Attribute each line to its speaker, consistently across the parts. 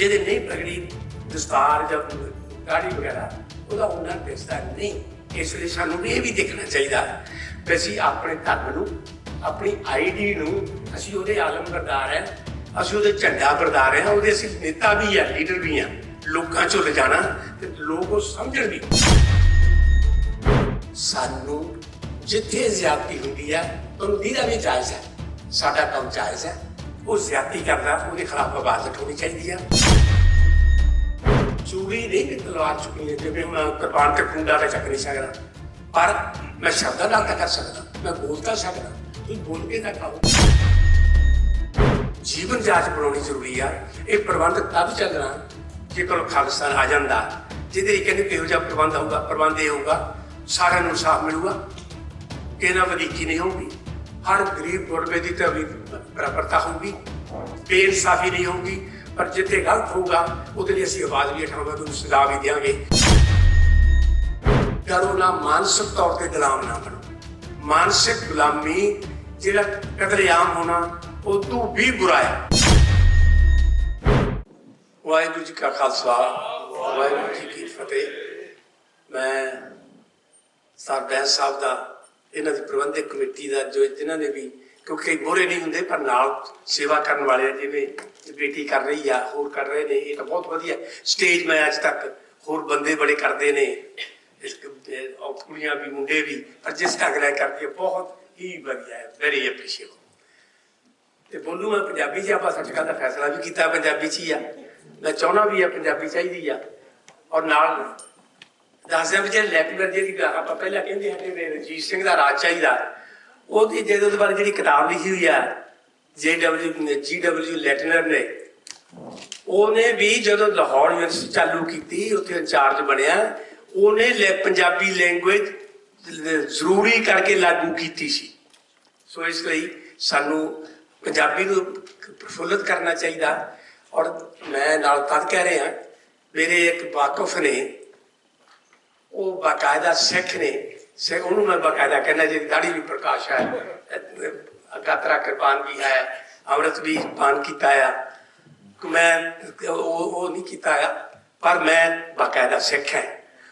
Speaker 1: ਜਿਹਦੇ ਨਹੀਂ ਪਗੜੀ ਦਸਤਾਰ ਜਾਂ ਦਾੜੀ ਵਗੈਰਾ, ਉਹਦਾ ਉਹਨਾਂ ਦਿਸਦਾ ਨਹੀਂ। ਇਸ ਲਈ ਸਾਨੂੰ ਇਹ ਵੀ ਦੇਖਣਾ ਚਾਹੀਦਾ ਕਿ ਅਸੀਂ ਆਪਣੇ ਧਰਮ ਨੂੰ, ਆਪਣੀ ਆਈਡੀ ਨੂੰ, ਅਸੀਂ ਉਹਦੇ ਆਲਮ ਬਰਦਾਰ ਹੈ, ਅਸੀਂ ਉਹਦੇ ਝੰਡਾ ਬਰਦਾਰ ਹੈ, ਉਹਦੇ ਅਸੀਂ ਨੇਤਾ ਵੀ ਹੈ, ਲੀਡਰ ਵੀ ਆ ਲੋਕਾਂ ਚੋਂ ਲਿਜਾਣਾ ਤੇ ਲੋਕ ਉਹ ਸਮਝਣ ਵੀ। ਸਾਨੂੰ ਜਿੱਥੇ ਜ਼ਿਆਦਤੀ ਹੁੰਦੀ ਹੈ ਉਹਨੂੰ ਦੀਦਾ ਵੀ ਜਾਇਜ਼ ਹੈ। ਸਾਡਾ ਕੰਮ ਜਾਇਜ਼ ਹੈ। ਉਹ ਜ਼ਿਆਦਤੀ ਕਰਦਾ ਉਹਦੇ ਖਿਲਾਫ ਆਵਾਜ਼ ਉਠਾਉਣੀ ਚਾਹੀਦੀ ਹੈ। ਚੂੜੀ ਨਹੀਂ ਕਿ ਤਲਵਾਰ ਚੁੱਕੀ ਹੈ, ਜਿਵੇਂ ਮੈਂ ਕਿਰਪਾਨ ਤੇ ਖੁੰਡਾ ਤੇ ਚੱਕ ਨਹੀਂ ਸਕਦਾ। ਪਰ ਮੈਂ ਸ਼ਬਦਾਂ ਨਾਲ ਤਾਂ ਕਰ ਸਕਦਾ, ਮੈਂ ਬੋਲ ਤਾਂ ਸਕਦਾ ਤੁਸੀਂ ਬੋਲ ਕੇ ਤਾਂ ਜੀਵਨ ਜਾਂਚ ਬਣਾਉਣੀ ਜ਼ਰੂਰੀ ਆ। ਇਹ ਪ੍ਰਬੰਧ ਤਦ ਚੱਲਣਾ ਜੇ ਕੋਲ ਖਾਲਸਾ ਆ ਜਾਂਦਾ, ਜਿਹਦੇ ਲਈ ਕਹਿੰਦੇ ਕਿਹੋ ਜਿਹਾ ਪ੍ਰਬੰਧ ਹੋਊਗਾ ਪ੍ਰਬੰਧ ਇਹ ਹੋਊਗਾ, ਸਾਰਿਆਂ ਨੂੰ ਸਾਫ਼ ਮਿਲੂਗਾ, ਕਿਹਨਾਂ ਵਧੀਕੀ ਨਹੀਂ ਹੋਊਗੀ। ਹਰ ਗਰੀਬ ਗੁਰਬੇ ਦੀ ਤਾਂ ਵੀ ਬਰਾਬਰਤਾ ਹੋਊਗੀ, ਬੇਇਨਸਾਫੀ ਨਹੀਂ ਹੋਊਗੀ। ਪਰ ਜਿੱਥੇ ਗਲਤ ਹੋਊਗਾ, ਉਹਦੇ ਲਈ ਅਸੀਂ ਆਵਾਜ਼ ਵੀ ਉਠਾਵਾਂਗੇ, ਉਹਨੂੰ ਸਜ਼ਾ ਵੀ ਦਿਆਂਗੇ। ਕਰੋ ਨਾ, ਮਾਨਸਿਕ ਤੌਰ ਤੇ ਗੁਲਾਮ ਨਾ ਬਣੋ। ਮਾਨਸਿਕ ਗੁਲਾਮੀ ਜਿਹੜਾ ਕਤਲੇਆਮ ਹੋਣਾ ਉਹ ਤੋਂ ਵੀ ਬੁਰਾ ਹੈ। ਵਾਹਿਗੁਰੂ ਜੀ ਕਾ ਖਾਲਸਾ, ਵਾਹਿਗੁਰੂ ਜੀ ਕੀ ਫਤਿਹ। ਮੈਂ ਸਰਦਾਰ ਸਾਹਿਬ ਦਾ, ਇਹਨਾਂ ਦੀ ਪ੍ਰਬੰਧਕ ਕਮੇਟੀ ਦਾ, ਜੋ ਜਿਨ੍ਹਾਂ ਨੇ ਵੀ ਕਿਉਂਕਿ ਕਈ ਬੁਰੇ ਨਹੀਂ ਹੁੰਦੇ ਪਰ ਨਾਲ ਸੇਵਾ ਕਰਨ ਵਾਲੇ ਆ, ਜਿਵੇਂ ਬੇਟੀ ਕਰ ਰਹੀ ਆ ਹੋਰ ਕਰ ਰਹੇ ਨੇ ਇਹ ਤਾਂ ਬਹੁਤ ਵਧੀਆ। ਸਟੇਜ ਮੈਂ ਅੱਜ ਤੱਕ ਹੋਰ ਬੰਦੇ ਬੜੇ ਕਰਦੇ ਨੇ। ਇਸ ਕੁੜੀਆਂ ਵੀ ਮੁੰਡੇ ਵੀ ਪਰ ਜਿਸ ਢੰਗ ਨਾਲ ਕਰਦੀ ਹੈ ਬਹੁਤ ਹੀ ਵਧੀਆ ਹੈ ਵੈਰੀ ਐਪਰੀਸ਼ੀਏਟ ਤੇ ਬੋਲੂ ਮੈਂ ਪੰਜਾਬੀ 'ਚ ਆਪਾਂ ਸੱਚ ਗੱਲ ਦਾ ਫੈਸਲਾ ਵੀ ਕੀਤਾ ਪੰਜਾਬੀ 'ਚ ਹੀ ਆ। ਮੈਂ ਚਾਹਣਾ ਵੀ ਆ ਪੰਜਾਬੀ ਚਾਹੀਦੀ ਆ। ਔਰ ਨਾਲ ਦੱਸਦੇ ਵੀ ਜਿਹੜੇ ਲੈਕਚਰ ਜਿਹੜੀ ਆਪਾਂ ਪਹਿਲਾਂ ਕਹਿੰਦੇ ਹਟੇ ਨੇ ਰਜੀਤ ਸਿੰਘ ਦਾ ਰਾਜ ਚਾਹੀਦਾ। ਉਹਦੀ ਜਿਹਦੇ ਉਹਦੇ ਬਾਰੇ ਜਿਹੜੀ ਕਿਤਾਬ ਲਿਖੀ ਹੋਈ ਆ, ਜੇ ਡਬਲਯੂ, ਜੀ ਡਬਲਯੂ ਲੈਟਨਰ ਨੇ, ਉਹਨੇ ਵੀ ਜਦੋਂ ਲਾਹੌਰ ਯੂਨੀਵਰਸਿਟੀ ਚਾਲੂ ਕੀਤੀ, ਉੱਥੇ ਇੰਚਾਰਜ ਬਣਿਆ, ਉਹਨੇ ਲੈ ਪੰਜਾਬੀ ਲੈਂਗੁਏਜ ਜ਼ਰੂਰੀ ਕਰਕੇ ਲਾਗੂ ਕੀਤੀ ਸੀ। ਸੋ ਇਸ ਲਈ ਸਾਨੂੰ ਪੰਜਾਬੀ ਨੂੰ ਪ੍ਰਫੁੱਲਤ ਕਰਨਾ ਚਾਹੀਦਾ। ਔਰ ਮੈਂ ਨਾਲ ਤਦ ਕਹਿ ਰਿਹਾ, ਮੇਰੇ ਇੱਕ ਵਾਕਫ ਨੇ, ਉਹ ਬਾਕਾਇਦਾ ਸਿੱਖ ਨੇ ਸੇ ਉਹਨੂੰ ਮੈਂ ਬਾਕਾਇਦਾ ਕਹਿੰਦਾ ਜੀ, ਦਾੜੀ ਵੀ ਪ੍ਰਕਾਸ਼ ਹੈ ਅਗਾਤਰਾ ਕਿਰਪਾਨ ਵੀ ਹੈ, ਅੰਮ੍ਰਿਤ ਵੀ ਪਾਨ ਕੀਤਾ ਆ। ਮੈਂ, ਉਹ ਨਹੀਂ ਕੀਤਾ ਆ, ਪਰ ਮੈਂ ਬਾਕਾਇਦਾ ਸਿੱਖ ਹੈ।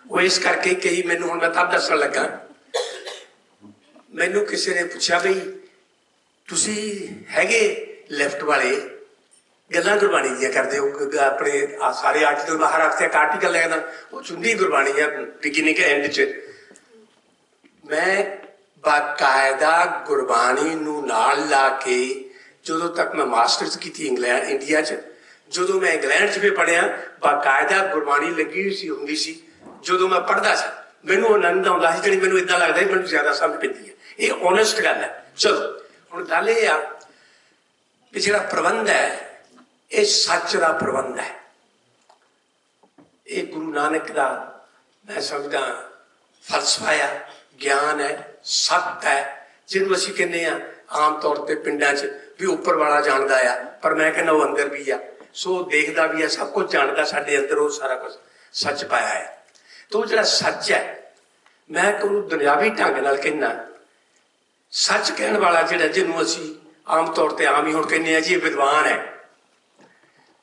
Speaker 1: ਉਹ ਇਸ ਕਰਕੇ ਕਈ ਮੈਨੂੰ ਹੁਣ ਮੈਂ ਤਾਂ ਦੱਸਣ ਲੱਗਾ, ਮੈਨੂੰ ਕਿਸੇ ਨੇ ਪੁੱਛਿਆ ਬਈ ਤੁਸੀਂ ਹੈਗੇ ਲੈਫਟ ਵਾਲੇ, ਗੱਲਾਂ ਗੁਰਬਾਣੀ ਦੀਆਂ ਕਰਦੇ ਹੋ ਆਪਣੇ ਸਾਰੇ ਆਰਟੀਕਲ ਬਾਹਰ ਆਖਦੇ ਇੱਕ ਆਰਟੀਕਲ ਲੈਣਾ ਉਹ ਚੁੰਦੀ ਗੁਰਬਾਣੀ ਹੈ ਬਿਗਿਨਿੰਗ ਐਂਡ ਚ। ਮੈਂ ਬਾਕਾਇਦਾ ਗੁਰਬਾਣੀ ਨੂੰ ਨਾਲ ਲਾ ਕੇ ਜਦੋਂ ਤੱਕ ਮੈਂ ਮਾਸਟਰਸ ਕੀਤੀ ਇੰਗਲੈਂਡ, ਇੰਡੀਆ ਚ, ਜਦੋਂ ਮੈਂ ਇੰਗਲੈਂਡ ਚ ਵੀ ਪੜਿਆ ਬਾਕਾਇਦਾ ਗੁਰਬਾਣੀ ਲੱਗੀ ਹੋਈ ਸੀ, ਹੁੰਦੀ ਸੀ। ਜਦੋਂ ਮੈਂ ਪੜਦਾ ਸੀ, ਮੈਨੂੰ ਆਨੰਦ ਆਉਂਦਾ ਸੀ, ਜਿਹੜੀ ਮੈਨੂੰ ਇਦਾਂ ਲੱਗਦਾ ਸੀ, ਮੈਨੂੰ ਜ਼ਿਆਦਾ ਸਮਝ ਪੈਂਦੀ ਹੈ। ਇਹ ਓਨੈਸਟ ਗੱਲ ਹੈ। ਚਲੋ, ਹੁਣ ਗੱਲ ਇਹ ਆ ਕਿ ਜਿਹੜਾ ਪ੍ਰਬੰਧ ਹੈ, ਇਹ ਸੱਚ ਦਾ ਪ੍ਰਬੰਧ ਹੈ। ਇਹ ਗੁਰੂ ਨਾਨਕ ਦਾ ਮੈਂ ਸਮਝਦਾ ਫਲਸਫਾ ਆ। ਗਿਆਨ ਹੈ ਸੱਤ ਹੈ, ਜਿਹਨੂੰ ਅਸੀਂ ਕਹਿੰਦੇ ਆ ਆਮ ਤੌਰ ਤੇ ਪਿੰਡਾਂ 'ਚ ਵੀ ਉੱਪਰ ਵਾਲਾ ਜਾਣਦਾ ਆ, ਪਰ ਮੈਂ ਕਹਿੰਦਾ ਉਹ ਅੰਦਰ ਵੀ ਆ। ਸੋ ਦੇਖਦਾ ਵੀ ਆ, ਸਭ ਕੁਝ ਜਾਣਦਾ ਸਾਡੇ ਅੰਦਰ, ਉਹ ਸਾਰਾ ਕੁਝ ਸੱਚ ਪਾਇਆ ਹੈ। ਤੋ ਜਿਹੜਾ ਸੱਚ ਹੈ, ਮੈਂ ਕੋਈ ਦੁਨਿਆਵੀ ਢੰਗ ਨਾਲ ਕਹਿੰਦਾ, ਸੱਚ ਕਹਿਣ ਵਾਲਾ ਜਿਹੜਾ ਜਿਹਨੂੰ ਅਸੀਂ ਆਮ ਤੌਰ ਤੇ ਆਮ ਹੀ ਹੁਣ ਕਹਿੰਦੇ ਆ ਜੀ, ਇਹ ਵਿਦਵਾਨ ਹੈ।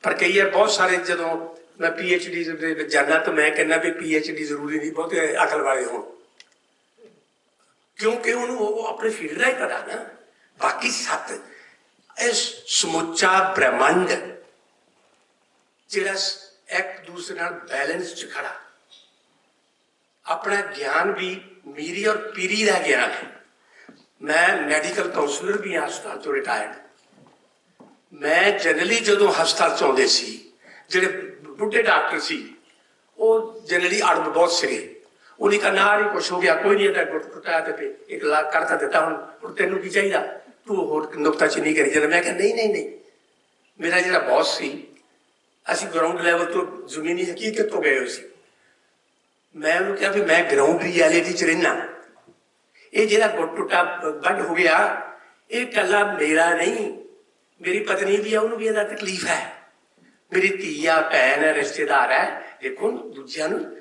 Speaker 1: ਪਰ ਕਈ ਵਾਰ ਬਹੁਤ ਸਾਰੇ ਜਦੋਂ ਮੈਂ ਪੀ ਡੀ ਦੇ ਵਿੱਚ ਜਾਂਦਾ ਤਾਂ ਮੈਂ ਕਹਿੰਦਾ ਵੀ ਪੀ ਡੀ ਜ਼ਰੂਰੀ ਨਹੀਂ, ਬਹੁਤੇ ਅਕਲ ਵਾਲੇ ਹੋਣ। ਕਿਉਂਕਿ ਉਹਨੂੰ ਉਹ ਆਪਣੇ ਫੀਲਡ ਦਾ ਹੀ ਪਤਾ ਨਾ, ਬਾਕੀ ਸੱਤ, ਇਸ ਸਮੁੱਚਾ ਬ੍ਰਹਮੰਡ ਜਿਹੜਾ ਇੱਕ ਦੂਸਰੇ ਨਾਲ ਬੈਲੈਂਸ ਚ ਖੜਾ। ਆਪਣਾ ਗਿਆਨ ਵੀ ਮੀਰੀ ਔਰ ਪੀਰੀ ਦਾ ਗਿਆਨ ਹੈ ਮੈਂ ਮੈਡੀਕਲ ਕਾਉਂਸਲਰ ਵੀ ਹਾਂ, ਹਸਪਤਾਲ ਤੋਂ ਰਿਟਾਇਰਡ ਮੈਂ ਜਨਰਲੀ ਜਦੋਂ ਹਸਪਤਾਲ ਚ ਆਉਂਦੇ ਸੀ, ਜਿਹੜੇ ਬੁੱਢੇ ਡਾਕਟਰ ਸੀ, ਉਹ ਜਨਰਲੀ ਅੜਬ ਬਹੁਤ ਸੀਗੇ। ਉਹਨੇ ਕਹਾ ਨਾ ਹੀ ਕੁਛ ਹੋ ਗਿਆ, ਕੋਈ ਨਹੀਂ ਇਹਦਾ ਗੁੱਟ ਟੁੱਟਾ ਤੇ ਫਿਰ ਇੱਕ ਲੱਖ ਕਰਤਾ ਦਿੱਤਾ ਹੁਣ ਹੁਣ ਤੈਨੂੰ ਕੀ ਚਾਹੀਦਾ? ਤੂੰ ਹੋਰ ਨੁਕਤਾ ਚ ਕਰੀ ਜਾਂਦਾ। ਮੈਂ ਕਿਹਾ, ਨਹੀਂ ਨਹੀਂ ਨਹੀਂ। ਮੇਰਾ ਜਿਹੜਾ ਬੌਸ ਸੀ, ਅਸੀਂ ਗਰਾਊਂਡ ਲੈਵਲ ਤੋਂ ਜ਼ਮੀਨੀ ਹਕੀਕਤ ਤੋਂ ਗਏ ਹੋਏ ਸੀ। ਮੈਂ ਉਹਨੂੰ ਕਿਹਾ ਵੀ ਮੈਂ ਗਰਾਊਂਡ ਰਿਐਲਿਟੀ ਚ ਰਹਿਣਾ ਇਹ ਜਿਹੜਾ ਗੁੱਟ ਟੁੱਟਾ ਬੰਦ ਹੋ ਗਿਆ, ਇਹ ਕੱਲਾ ਮੇਰਾ ਨਹੀਂ, ਮੇਰੀ ਪਤਨੀ ਵੀ ਆ, ਉਹਨੂੰ ਵੀ ਇਹਦਾ ਤਕਲੀਫ ਹੈ। ਮੇਰੀ ਧੀ ਆ, ਭੈਣ ਹੈ, ਰਿਸ਼ਤੇਦਾਰ ਹੈ। ਦੇਖੋ, ਦੂਜਿਆਂ ਨੂੰ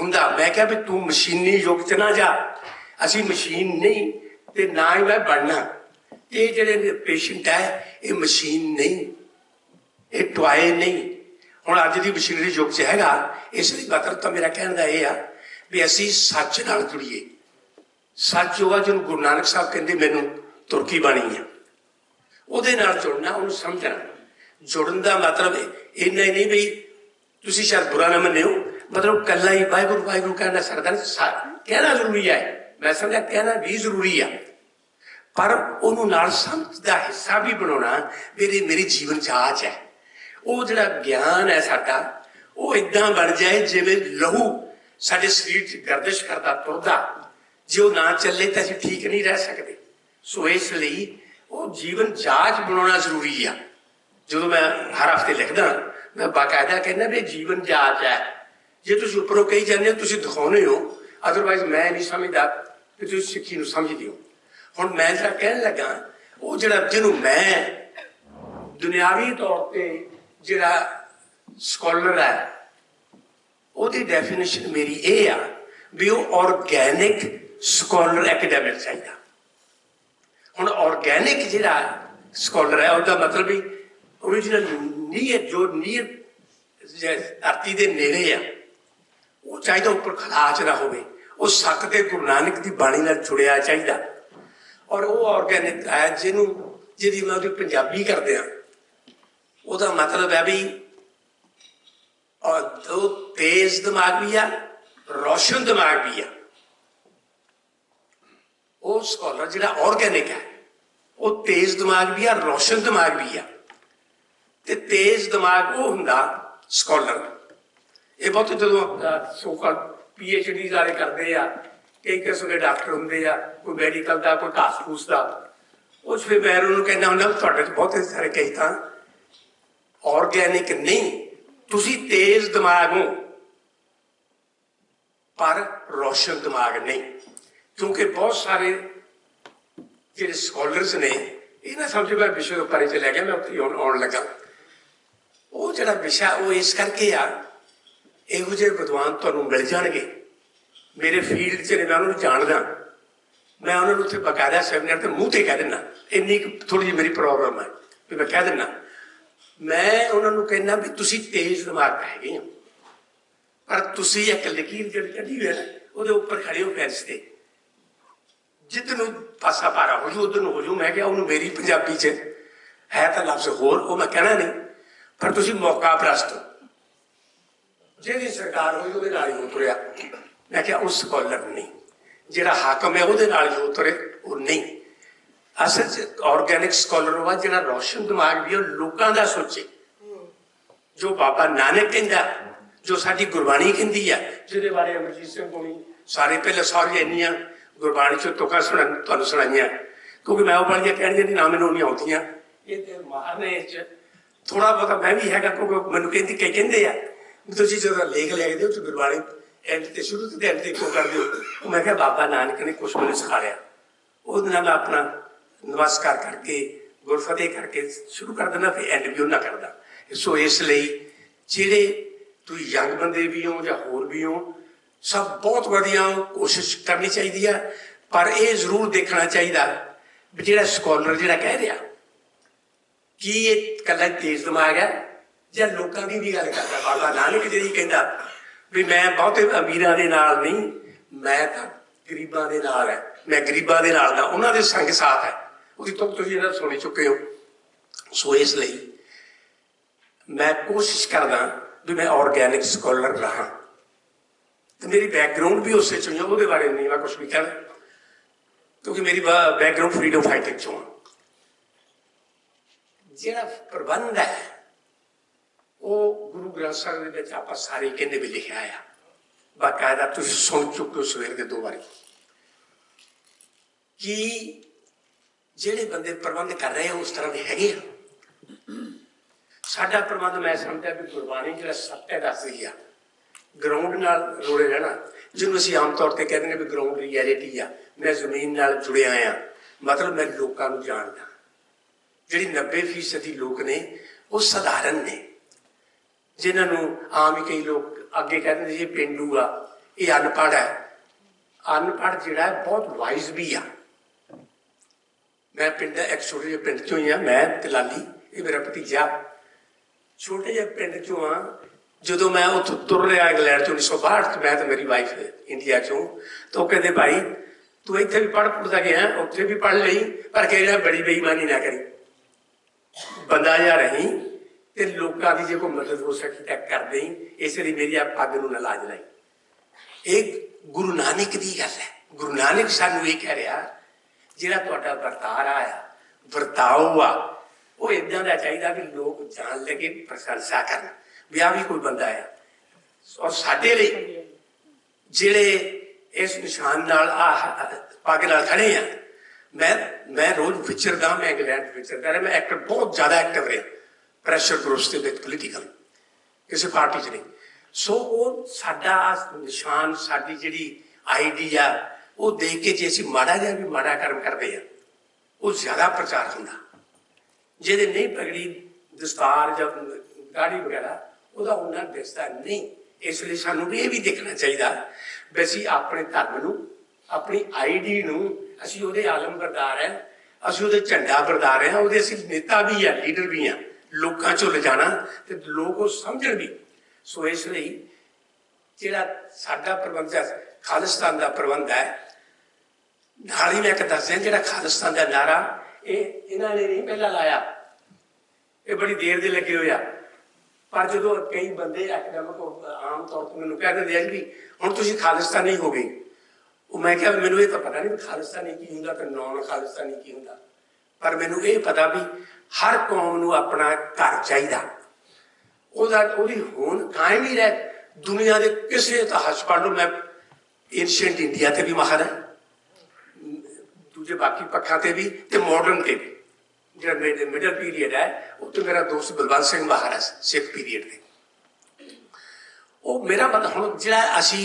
Speaker 1: ਹੁੰਦਾ। ਮੈਂ ਕਿਹਾ ਵੀ ਤੂੰ ਮਸ਼ੀਨੀ ਯੁੱਗ ਚ ਨਾ ਜਾ। ਅਸੀਂ ਮਸ਼ੀਨ ਨਹੀਂ ਤੇ ਨਾ ਹੀ ਮੈਂ ਬਣਨਾ। ਇਹ ਜਿਹੜੇ ਪੇਸ਼ੈਂਟ ਹੈ, ਇਹ ਮਸ਼ੀਨ ਨਹੀਂ। ਇਹ ਟੁਆਏ ਨਹੀਂ। ਹੁਣ ਅੱਜ ਦੀ ਮਸ਼ੀਨਰੀ ਯੁੱਗ 'ਚ ਹੈਗਾ। ਇਸ ਲਈ ਮਤਲਬ ਤਾਂ ਮੇਰਾ ਕਹਿਣ ਦਾ ਇਹ ਆ ਵੀ ਅਸੀਂ ਸੱਚ ਨਾਲ ਜੁੜੀਏ। ਸੱਚ ਹੋਗਾ ਜਿਹਨੂੰ ਗੁਰੂ ਨਾਨਕ ਸਾਹਿਬ ਕਹਿੰਦੇ ਮੈਨੂੰ ਤੁਰਕੀ ਬਾਣੀ ਆ। ਉਹਦੇ ਨਾਲ ਜੁੜਨਾ, ਉਹਨੂੰ ਸਮਝਣਾ। ਜੁੜਨ ਦਾ ਮਤਲਬ ਇੰਨਾ ਹੀ ਨਹੀਂ ਵੀ ਤੁਸੀਂ ਸ਼ਾਇਦ ਬੁਰਾ ਨਾ ਮੰਨਿਓ। ਮਤਲਬ ਕੱਲਾ ਹੀ ਵਾਹਿਗੁਰੂ ਵਾਹਿਗੁਰੂ ਕਹਿਣਾ ਸਰਦਾ ਕਹਿਣਾ ਜ਼ਰੂਰੀ ਹੈ। ਮੈਂ ਸਮਝਿਆ ਕਹਿਣਾ ਵੀ ਜ਼ਰੂਰੀ ਆ। ਪਰ ਉਹਨੂੰ ਨਾਲ ਸਮਝ ਦਾ ਹਿੱਸਾ ਵੀ ਬਣਾਉਣਾ ਮੇਰੇ ਮੇਰੀ ਜੀਵਨ ਚਾਚ ਹੈ। ਉਹ ਜਿਹੜਾ ਗਿਆਨ ਹੈ ਸਾਡਾ, ਉਹ ਇਦਾਂ ਬਣ ਜਾਏ ਜਿਵੇਂ ਲਹੂ ਸਾਡੇ ਸਰੀਰ 'ਚ ਗਰਦਿਸ਼ ਕਰਦਾ, ਤੁਰਦਾ। ਜੇ ਉਹ ਨਾ ਚੱਲੇ ਤਾਂ ਅਸੀਂ ਠੀਕ ਨਹੀਂ ਰਹਿ ਸਕਦੇ। ਸੋ ਇਸ ਲਈ ਉਹ ਜੀਵਨ ਜਾਂਚ ਬਣਾਉਣਾ ਜ਼ਰੂਰੀ ਆ। ਜਦੋਂ ਮੈਂ ਹਰ ਹਫ਼ਤੇ ਲਿਖਦਾ, ਮੈਂ ਬਾਕਾਇਦਾ ਕਹਿੰਦਾ ਵੀ ਜੀਵਨ ਜਾਂਚ ਹੈ। ਜੇ ਤੁਸੀਂ ਉੱਪਰੋਂ ਕਹੀ ਜਾਂਦੇ ਹੋ, ਤੁਸੀਂ ਦਿਖਾਉਨੇ ਹੋ। ਅਦਰਵਾਈਜ਼ ਮੈਂ ਨਹੀਂ ਸਮਝਦਾ ਕਿ ਤੁਸੀਂ ਸਿੱਖੀ ਨੂੰ ਸਮਝਦੇ ਹੋ। ਹੁਣ ਮੈਂ ਜਿਹੜਾ ਕਹਿਣ ਲੱਗਾ, ਉਹ ਜਿਹੜਾ ਜਿਹਨੂੰ ਮੈਂ ਦੁਨਿਆਵੀ ਤੌਰ ਤੇ ਜਿਹੜਾ ਸਕਾਲਰ ਹੈ, ਉਹਦੀ ਡੈਫੀਨੇਸ਼ਨ ਮੇਰੀ ਇਹ ਆ ਵੀ ਉਹ ਆਰਗੈਨਿਕ ਸਕਾਲਰ ਐਕੈਡੈਮਿਕ ਚਾਹੀਦਾ ਹੁਣ ਆਰਗੈਨਿਕ ਜਿਹੜਾ ਸਕਾਲਰ ਹੈ, ਉਹਦਾ ਮਤਲਬ ਵੀ origignal ਨੀਅਤ ਜੋ ਨੀਅਤ ਧਰਤੀ ਦੇ ਨੇੜੇ ਆ ਉਹ ਚਾਹੀਦਾ ਉੱਪਰ ਖਲਾਚ ਨਾ ਹੋਵੇ। ਉਹ ਸੱਕ ਤੇ ਗੁਰੂ ਨਾਨਕ ਦੀ ਬਾਣੀ ਨਾਲ ਜੁੜਿਆ ਚਾਹੀਦਾ। ਔਰ ਉਹ ਆਰਗੈਨਿਕ ਹੈ, ਜਿਹਨੂੰ, ਜਿਹਦੀ ਮੈਂ ਉਹਦੀ ਪੰਜਾਬੀ ਕਰਦੇ ਆ ਉਹਦਾ ਮਤਲਬ ਹੈ ਵੀ, ਔਰ ਦੋ ਤੇਜ਼ ਦਿਮਾਗ ਵੀ ਆ, ਰੋਸ਼ਨ ਦਿਮਾਗ ਵੀ ਆ। ਉਹ ਸਕਾਲਰ ਜਿਹੜਾ ਆਰਗੈਨਿਕ ਹੈ, ਉਹ ਤੇਜ਼ ਦਿਮਾਗ ਵੀ ਆ, ਰੋਸ਼ਨ ਦਿਮਾਗ ਵੀ ਆ। ਤੇ ਤੇਜ਼ ਦਿਮਾਗ ਉਹ ਹੁੰਦਾ ਸਕਾਲਰ ਇਹ ਬਹੁਤ ਜਦੋਂ ਸੋ ਕਾਲ ਪੀਐਚਡੀ ਵਾਲੇ ਕਰਦੇ ਆ, ਕਈ ਕਿਸਮ ਦੇ ਡਾਕਟਰ ਹੁੰਦੇ ਆ, ਕੋਈ ਮੈਡੀਕਲ ਦਾ, ਕੋਈ ਘਾਸ ਫੂਸ ਦਾ। ਉਸ ਫਿਰ ਮੈਂ ਉਹਨੂੰ ਕਹਿੰਦਾ ਹੁੰਦਾ, ਤੁਹਾਡੇ ਚ ਬਹੁਤੇ ਸਾਰੇ ਕਹੀ ਤਾਂ ਆਰਗੈਨਿਕ ਨਹੀਂ, ਤੁਸੀਂ ਤੇਜ਼ ਦਿਮਾਗ ਹੋ, ਪਰ ਰੋਸ਼ਨ ਦਿਮਾਗ ਨਹੀਂ। ਕਿਉਂਕਿ ਬਹੁਤ ਸਾਰੇ ਜਿਹੜੇ ਸਕਾਲਰਸ ਨੇ, ਇਹ ਨਾ ਸਮਝੋ ਮੈਂ ਵਿਸ਼ੇ ਦੇ ਉੱਪਰ ਹੀ ਚਲਿਆ ਗਿਆ, ਮੈਂ ਉੱਥੇ ਆਉਣ ਲੱਗਾ। ਉਹ ਜਿਹੜਾ ਵਿਸ਼ਾ, ਉਹ ਇਸ ਕਰਕੇ ਆ ਇਹੋ ਜਿਹੇ ਵਿਦਵਾਨ ਤੁਹਾਨੂੰ ਮਿਲ ਜਾਣਗੇ। ਮੇਰੇ ਫੀਲਡ 'ਚ ਨੇ, ਮੈਂ ਉਹਨਾਂ ਨੂੰ ਜਾਣਦਾ। ਮੈਂ ਉਹਨਾਂ ਨੂੰ ਉੱਥੇ ਬਕਾਇਦਾ ਸੈਮੀਨਾਰ ਤੇ ਮੂੰਹ ਤੇ ਕਹਿ ਦਿੰਦਾ। ਇੰਨੀ ਥੋੜੀ ਜਿਹੀ ਮੇਰੀ ਪ੍ਰੋਬਲਮ ਹੈ ਵੀ ਮੈਂ ਕਹਿ ਦਿੰਦਾ। ਮੈਂ ਉਹਨਾਂ ਨੂੰ ਕਹਿੰਦਾ ਵੀ ਤੁਸੀਂ ਤੇਜ਼ ਦਿਮਾਗ ਹੈਗੇ ਹੋ। ਪਰ ਤੁਸੀਂ ਇੱਕ ਲਕੀਰ ਜਿਹੜੀ ਕੱਢੀ ਹੋਈ ਹੈ ਉਹਦੇ ਉੱਪਰ ਖੜੇ ਹੋ ਫੈਂਸ ਤੇ। ਜਿੱਦ ਨੂੰ ਪਾਸਾ ਪਾਰਾ ਹੋ ਜੂ ਉਧਰ ਨੂੰ ਹੋ ਜੂ ਮੈਂ ਕਿਹਾ ਉਹਨੂੰ ਮੇਰੀ ਪੰਜਾਬੀ 'ਚ ਹੈ ਤਾਂ ਲਫ਼ਜ਼ ਹੋਰ, ਉਹ ਮੈਂ ਕਹਿਣਾ ਨਹੀਂ। ਪਰ ਤੁਸੀਂ ਮੌਕਾ ਪ੍ਰਸਤ ਹੋ। ਜਿਹਦੀ ਸਰਕਾਰ ਹੋਈ, ਉਹਦੇ ਨਾਲ ਹੀ ਉਤਰਿਆ ਮੈਂ ਕਿਹਾ, ਉਹ ਸਕਾਲਰ ਨਹੀਂ। ਜਿਹੜਾ ਹਾਕਮ ਹੈ, ਉਹਦੇ ਨਾਲ ਹੀ ਉਤਰੇ ਉਹ ਨਹੀਂ। ਅਸਲ ਚ ਆਰਗੈਨਿਕ ਸਕਾਲਰ ਉਹ ਜਿਹੜਾ ਰੋਸ਼ਨ ਦਿਮਾਗ ਵੀ ਉਹ ਲੋਕਾਂ ਦਾ ਸੋਚੇ। ਜੋ ਬਾਬਾ ਨਾਨਕ ਕਹਿੰਦਾ, ਜੋ ਸਾਡੀ ਗੁਰਬਾਣੀ ਕਹਿੰਦੀ ਆ, ਜਿਹਦੇ ਬਾਰੇ ਅਮਰਜੀਤ ਸਿੰਘ ਕੋਣੀ ਸਾਰੇ ਪਹਿਲੇ ਸਾਰੀਆਂ ਇੰਨੀਆਂ ਗੁਰਬਾਣੀ ਚੋਂ ਤੁਕਾਂ ਸੁਣਨ ਤੁਹਾਨੂੰ ਸੁਣਾਈਆਂ। ਕਿਉਂਕਿ ਮੈਂ ਉਹ ਵਾਲੀਆਂ ਕਹਿਣੀਆਂ ਨਹੀਂ, ਨਾ ਮੈਨੂੰ ਨਹੀਂ ਆਉਂਦੀਆਂ। ਇਹ ਤੇ ਮਾਰਨੇ ਚ ਥੋੜਾ ਬਹੁਤਾ ਮੈਂ ਵੀ ਹੈਗਾ, ਕਿਉਂਕਿ ਮੈਨੂੰ ਕਹਿੰਦੀ ਕਿ ਕਹਿੰਦੇ ਆ ਤੁਸੀਂ ਜਦੋਂ ਲੇਖ ਲਿਖਦੇ ਹੋ ਤੇ ਗੁਰਬਾਣੀ ਐਂਡ ਤੇ ਸ਼ੁਰੂ ਤੋਂ ਐਂਡ ਤੇ ਕਿਉਂ ਕਰਦੇ ਹੋ ਮੈਂ ਕਿਹਾ ਬਾਬਾ ਨਾਨਕ ਨੇ ਕੁਝ ਮੈਨੂੰ ਸਿਖਾਇਆ ਉਹਦੇ ਨਾਲ ਮੈਂ ਆਪਣਾ ਨਮਸਕਾਰ ਕਰਕੇ, ਗੁਰਫਤਿਹ ਕਰਕੇ ਸ਼ੁਰੂ ਕਰ ਦਿੰਦਾ ਫਿਰ ਐਂਡ ਵੀ ਉਹਨਾਂ ਕਰਦਾ। ਸੋ ਇਸ ਲਈ ਜਿਹੜੇ ਤੁਸੀਂ ਯੰਗ ਬੰਦੇ ਵੀ ਹੋ ਜਾਂ ਹੋਰ ਵੀ ਹੋ, ਸਭ ਬਹੁਤ ਵਧੀਆ ਕੋਸ਼ਿਸ਼ ਕਰਨੀ ਚਾਹੀਦੀ ਆ, ਪਰ ਇਹ ਜ਼ਰੂਰ ਦੇਖਣਾ ਚਾਹੀਦਾ ਵੀ ਜਿਹੜਾ ਸਕਾਲਰ ਜਿਹੜਾ ਕਹਿ ਰਿਹਾ, ਕੀ ਇਹ ਕੱਲਾ ਤੇਜ਼ ਦਿਮਾਗ ਹੈ? ਜਾਂ ਲੋਕਾਂ ਦੀ ਵੀ ਗੱਲ ਕਰਦਾ। ਬਾਬਾ ਨਾਨਕ ਜੀ ਕਹਿੰਦਾ ਵੀ ਮੈਂ ਬਹੁਤੇ ਅਮੀਰਾਂ ਦੇ ਨਾਲ ਨਹੀਂ, ਮੈਂ ਤਾਂ ਗਰੀਬਾਂ ਦੇ ਨਾਲ ਹੈ। ਮੈਂ ਗਰੀਬਾਂ ਦੇ ਨਾਲ ਦਾ, ਉਹਨਾਂ ਦੇ ਸੰਗ ਸਾਥ ਹੈ। ਉਹਦੀ ਤੁਕ ਤੁਸੀਂ ਇਹਨਾਂ ਸੁਣੀ ਚੁੱਕੇ ਹੋ। ਸੋ ਇਸ ਲਈ ਮੈਂ ਕੋਸ਼ਿਸ਼ ਕਰਦਾ ਵੀ ਮੈਂ ਆਰਗੈਨਿਕ ਸਕਾਲਰ ਰਹਾ। ਤੇ ਮੇਰੀ ਬੈਕਗ੍ਰਾਉਂਡ ਵੀ ਉਸੇ ਚੋਂ ਹੀ ਉਹਦੇ ਬਾਰੇ ਨਹੀਂ ਮੈਂ ਕੁਝ ਵੀ ਕਹਿਣਾ। ਕਿਉਂਕਿ ਮੇਰੀ ਬੈਕਗ੍ਰਾਉਂਡ ਫਰੀडम ਫਾਈਟਿੰਗ ਚੋਂ ਜਿਹੜਾ ਪ੍ਰਬੰਧ ਹੈ ਉਹ ਗੁਰੂ ਗ੍ਰੰਥ ਸਾਹਿਬ ਦੇ ਵਿੱਚ ਆਪਾਂ ਸਾਰੇ ਕਹਿੰਦੇ ਵੀ ਲਿਖਿਆ ਆ। ਬਾਕਾਇਦਾ ਤੁਸੀਂ ਸੁਣ ਚੁੱਕੇ ਹੋ ਸਵੇਰ ਦੇ ਦੋ ਵਾਰੀ। ਕਿ ਜਿਹੜੇ ਬੰਦੇ ਪ੍ਰਬੰਧ ਕਰ ਰਹੇ ਆ ਉਸ ਤਰ੍ਹਾਂ ਦੇ ਹੈਗੇ ਆ। ਸਾਡਾ ਪ੍ਰਬੰਧ ਮੈਂ ਸਮਝਦਾ ਵੀ ਗੁਰਬਾਣੀ ਜਿਹੜਾ ਸੱਤ ਹੈ, ਦੱਸ ਆ। ਗਰਾਊਂਡ ਨਾਲ ਜੁੜੇ ਰਹਿਣਾ, ਜਿਹਨੂੰ ਅਸੀਂ ਆਮ ਤੌਰ ਤੇ ਕਹਿੰਦੇ ਨੇ ਵੀ ਗਰਾਊਂਡ ਰਿਐਲਿਟੀ ਆ। ਮੈਂ ਜ਼ਮੀਨ ਨਾਲ ਜੁੜਿਆ ਆ। ਮਤਲਬ ਮੈਂ ਲੋਕਾਂ ਨੂੰ ਜਾਣਦਾ। ਜਿਹੜੀ 90% ਲੋਕ ਨੇ, ਉਹ ਸਧਾਰਨ ਨੇ। ਜਿਨ੍ਹਾਂ ਨੂੰ ਆਮ ਹੀ ਕਈ ਲੋਕ ਅੱਗੇ ਕਹਿੰਦੇ ਨੇ ਜੀ ਇਹ ਪਿੰਡੂ ਆ, ਇਹ ਅਨਪੜ੍ਹ ਹੈ। ਅਨਪੜ੍ਹ ਜਿਹੜਾ ਹੈ, ਬਹੁਤ ਵਾਈਜ਼ ਵੀ ਆ। ਮੈਂ ਪਿੰਡ ਦਾ ਇੱਕ ਛੋਟੇ ਜਿਹੇ ਪਿੰਡ ਚੋਂ ਹੀ ਆ, ਮੈਂ ਤੇ ਲਾਲੀ, ਇਹ ਮੇਰਾ ਭਤੀਜਾ। ਛੋਟੇ ਜਿਹੇ ਪਿੰਡ ਚੋਂ ਆ, ਜਦੋਂ ਮੈਂ ਉੱਥੋਂ ਤੁਰ ਰਿਹਾ ਇੰਗਲੈਂਡ ਤੋਂ 1962 ਚ ਮੈਂ ਤੇ ਮੇਰੀ ਵਾਈਫ ਇੰਡੀਆ ਚੋਂ, ਤਾਂ ਉਹ ਕਹਿੰਦੇ, ਭਾਈ, ਤੂੰ ਇੱਥੇ ਵੀ ਪੜ੍ਹ ਪੁੜਦਾ ਗਿਆ ਉੱਥੇ ਵੀ ਪੜ੍ਹ ਲਈ, ਪਰ ਕਿਹੜਾ ਬੜੀ ਬੇਈਮਾਨੀ ਨਾ ਕਰੀ। ਬੰਦਾ ਜਾ ਰਹੀ ਤੇ ਲੋਕਾਂ ਦੀ ਜੇ ਕੋਈ ਮਦਦ ਹੋ ਸਕੀ ਤਾਂ ਕਰ ਦੇਈ। ਇਸ ਲਈ ਮੇਰੀ ਆ ਪੱਗ ਨੂੰ ਨਾ ਲਾਜ ਲਈ। ਇਹ ਗੁਰੂ ਨਾਨਕ ਦੀ ਗੱਲ ਹੈ। ਗੁਰੂ ਨਾਨਕ ਸਾਨੂੰ ਇਹ ਕਹਿ ਰਿਹਾ, ਜਿਹੜਾ ਤੁਹਾਡਾ ਵਰਤਾਰਾ ਆ ਵਰਤਾਓ ਆ। ਉਹ ਇਦਾਂ ਦਾ ਚਾਹੀਦਾ ਵੀ ਲੋਕ ਜਾਣ ਲੱਗੇ ਪ੍ਰਸ਼ੰਸਾ ਕਰਨ। ਵੀ ਆ ਵੀ ਕੋਈ ਬੰਦਾ ਆ ਔਰ ਸਾਡੇ ਲਈ ਜਿਹੜੇ ਇਸ ਨਿਸ਼ਾਨ ਨਾਲ ਆ ਪੱਗ ਨਾਲ ਖੜੇ ਆ, ਮੈਂ ਮੈਂ ਰੋਜ਼ ਵਿਚਰਦਾ, ਮੈਂ ਇੰਗਲੈਂਡ ਵਿਚਰਦਾ ਰਿਹਾ, ਮੈਂ ਐਕਟਰ ਬਹੁਤ ਜ਼ਿਆਦਾ ਐਕਟਿਵ ਰਿਹਾ। ਪ੍ਰੈਸ਼ਰ ਗਰੁੱਪਸ ਦੇ ਵਿਦ ਪੋਲੀਟੀਕਲ ਕਿਸੇ ਪਾਰਟੀ 'ਚ ਨਹੀਂ। ਸੋ ਉਹ ਸਾਡਾ ਨਿਸ਼ਾਨ, ਸਾਡੀ ਜਿਹੜੀ ਆਈਡੀਆ ਉਹ ਦੇਖ ਕੇ ਜੇ ਅਸੀਂ ਮਾੜਾ ਜਿਹਾ ਵੀ ਮਾੜਾ ਕਰਮ ਕਰਦੇ ਆ, ਉਹ ਜ਼ਿਆਦਾ ਪ੍ਰਚਾਰ ਹੁੰਦਾ। ਜਿਹਦੇ ਨਹੀਂ ਪਗੜੀ ਦਸਤਾਰ ਜਾਂ ਗਾੜੀ ਵਗੈਰਾ, ਉਹਦਾ ਉਹਨਾਂ ਦਿਸਦਾ ਨਹੀਂ। ਇਸ ਲਈ ਸਾਨੂੰ ਵੀ ਇਹ ਵੀ ਦੇਖਣਾ ਚਾਹੀਦਾ ਵੀ ਅਸੀਂ ਆਪਣੇ ਧਰਮ ਨੂੰ, ਆਪਣੀ ਆਈਡੀ ਨੂੰ, ਅਸੀਂ ਉਹਦੇ ਆਲਮ ਬਰਦਾਰ ਹੈ, ਅਸੀਂ ਉਹਦੇ ਝੰਡਾ ਬਰਦਾਰ ਹੈ, ਉਹਦੇ ਅਸੀਂ ਨੇਤਾ ਵੀ ਆ ਲੀਡਰ ਵੀ ਆ ਲੋਕਾਂ ਚੋਂ ਲਿਜਾਣਾ ਤੇ ਲੋਕ ਉਹ ਸਮਝਣ ਵੀ। ਸੋ ਇਸ ਲਈ ਜਿਹੜਾ ਸਾਡਾ ਪ੍ਰਬੰਧ ਹੈ, ਖਾਲਿਸਤਾਨ ਦਾ ਪ੍ਰਬੰਧ ਹੈ, ਨਾਲ ਹੀ ਮੈਂ ਇੱਕ ਦੱਸ ਜਿਹੜਾ ਖਾਲਿਸਤਾਨ ਦਾ ਨਾਰਾ, ਇਹ ਇਹਨਾਂ ਨੇ ਨਹੀਂ ਪਹਿਲਾਂ ਲਾਇਆ। ਇਹ ਬੜੀ ਦੇਰ ਦੇ ਲੱਗੇ ਹੋਇਆ ਪਰ ਜਦੋਂ ਕਈ ਬੰਦੇ ਐਕਡੈਮਿਕ ਆਮ ਤੌਰ ਤੇ ਮੈਨੂੰ ਕਹਿ ਦਿੰਦੇ ਜੀ ਹੁਣ ਤੁਸੀਂ ਖਾਲਿਸਤਾਨੀ ਹੋ ਗਏ। ਉਹ ਮੈਂ ਕਿਹਾ ਮੈਨੂੰ ਇਹ ਤਾਂ ਪਤਾ ਨਹੀਂ ਖਾਲਿਸਤਾਨੀ ਕੀ ਹੁੰਦਾ ਤੇ ਨੌਨ ਖਾਲਿਸਤਾਨੀ ਕੀ ਹੁੰਦਾ। ਪਰ ਮੈਨੂੰ ਇਹ ਪਤਾ ਵੀ ਹਰ ਕੌਮ ਨੂੰ ਆਪਣਾ ਘਰ ਚਾਹੀਦਾ। ਉਹਦਾ, ਉਹਦੀ ਹੋਣ ਕਾਇਮ ਹੀ ਰਹਿ, ਦੁਨੀਆ ਦੇ ਕਿਸੇ ਇਤਿਹਾਸ ਪੜ੍ਹ ਲਓ, ਮੈਂ ਏਨਸ਼ੀਅੰਟ ਇੰਡੀਆ ਤੇ ਵੀ ਮਾਹਰ ਹਾਂ। ਦੂਜੇ ਬਾਕੀ ਪੱਖਾਂ ਤੇ ਵੀ ਤੇ ਮਾਡਰਨ ਤੇ ਵੀ। ਜਿਹੜਾ ਮਿਡਲ ਪੀਰੀਅਡ ਹੈ, ਉਹ ਤੇ ਮੇਰਾ ਦੋਸਤ ਬਲਵੰਤ ਸਿੰਘ ਮਾਹਰ ਹੈ, ਸਿੱਖ ਪੀਰੀਅਡ ਦੇ ਉਹ ਮੇਰਾ ਮਤਲਬ ਹੁਣ ਜਿਹੜਾ ਅਸੀਂ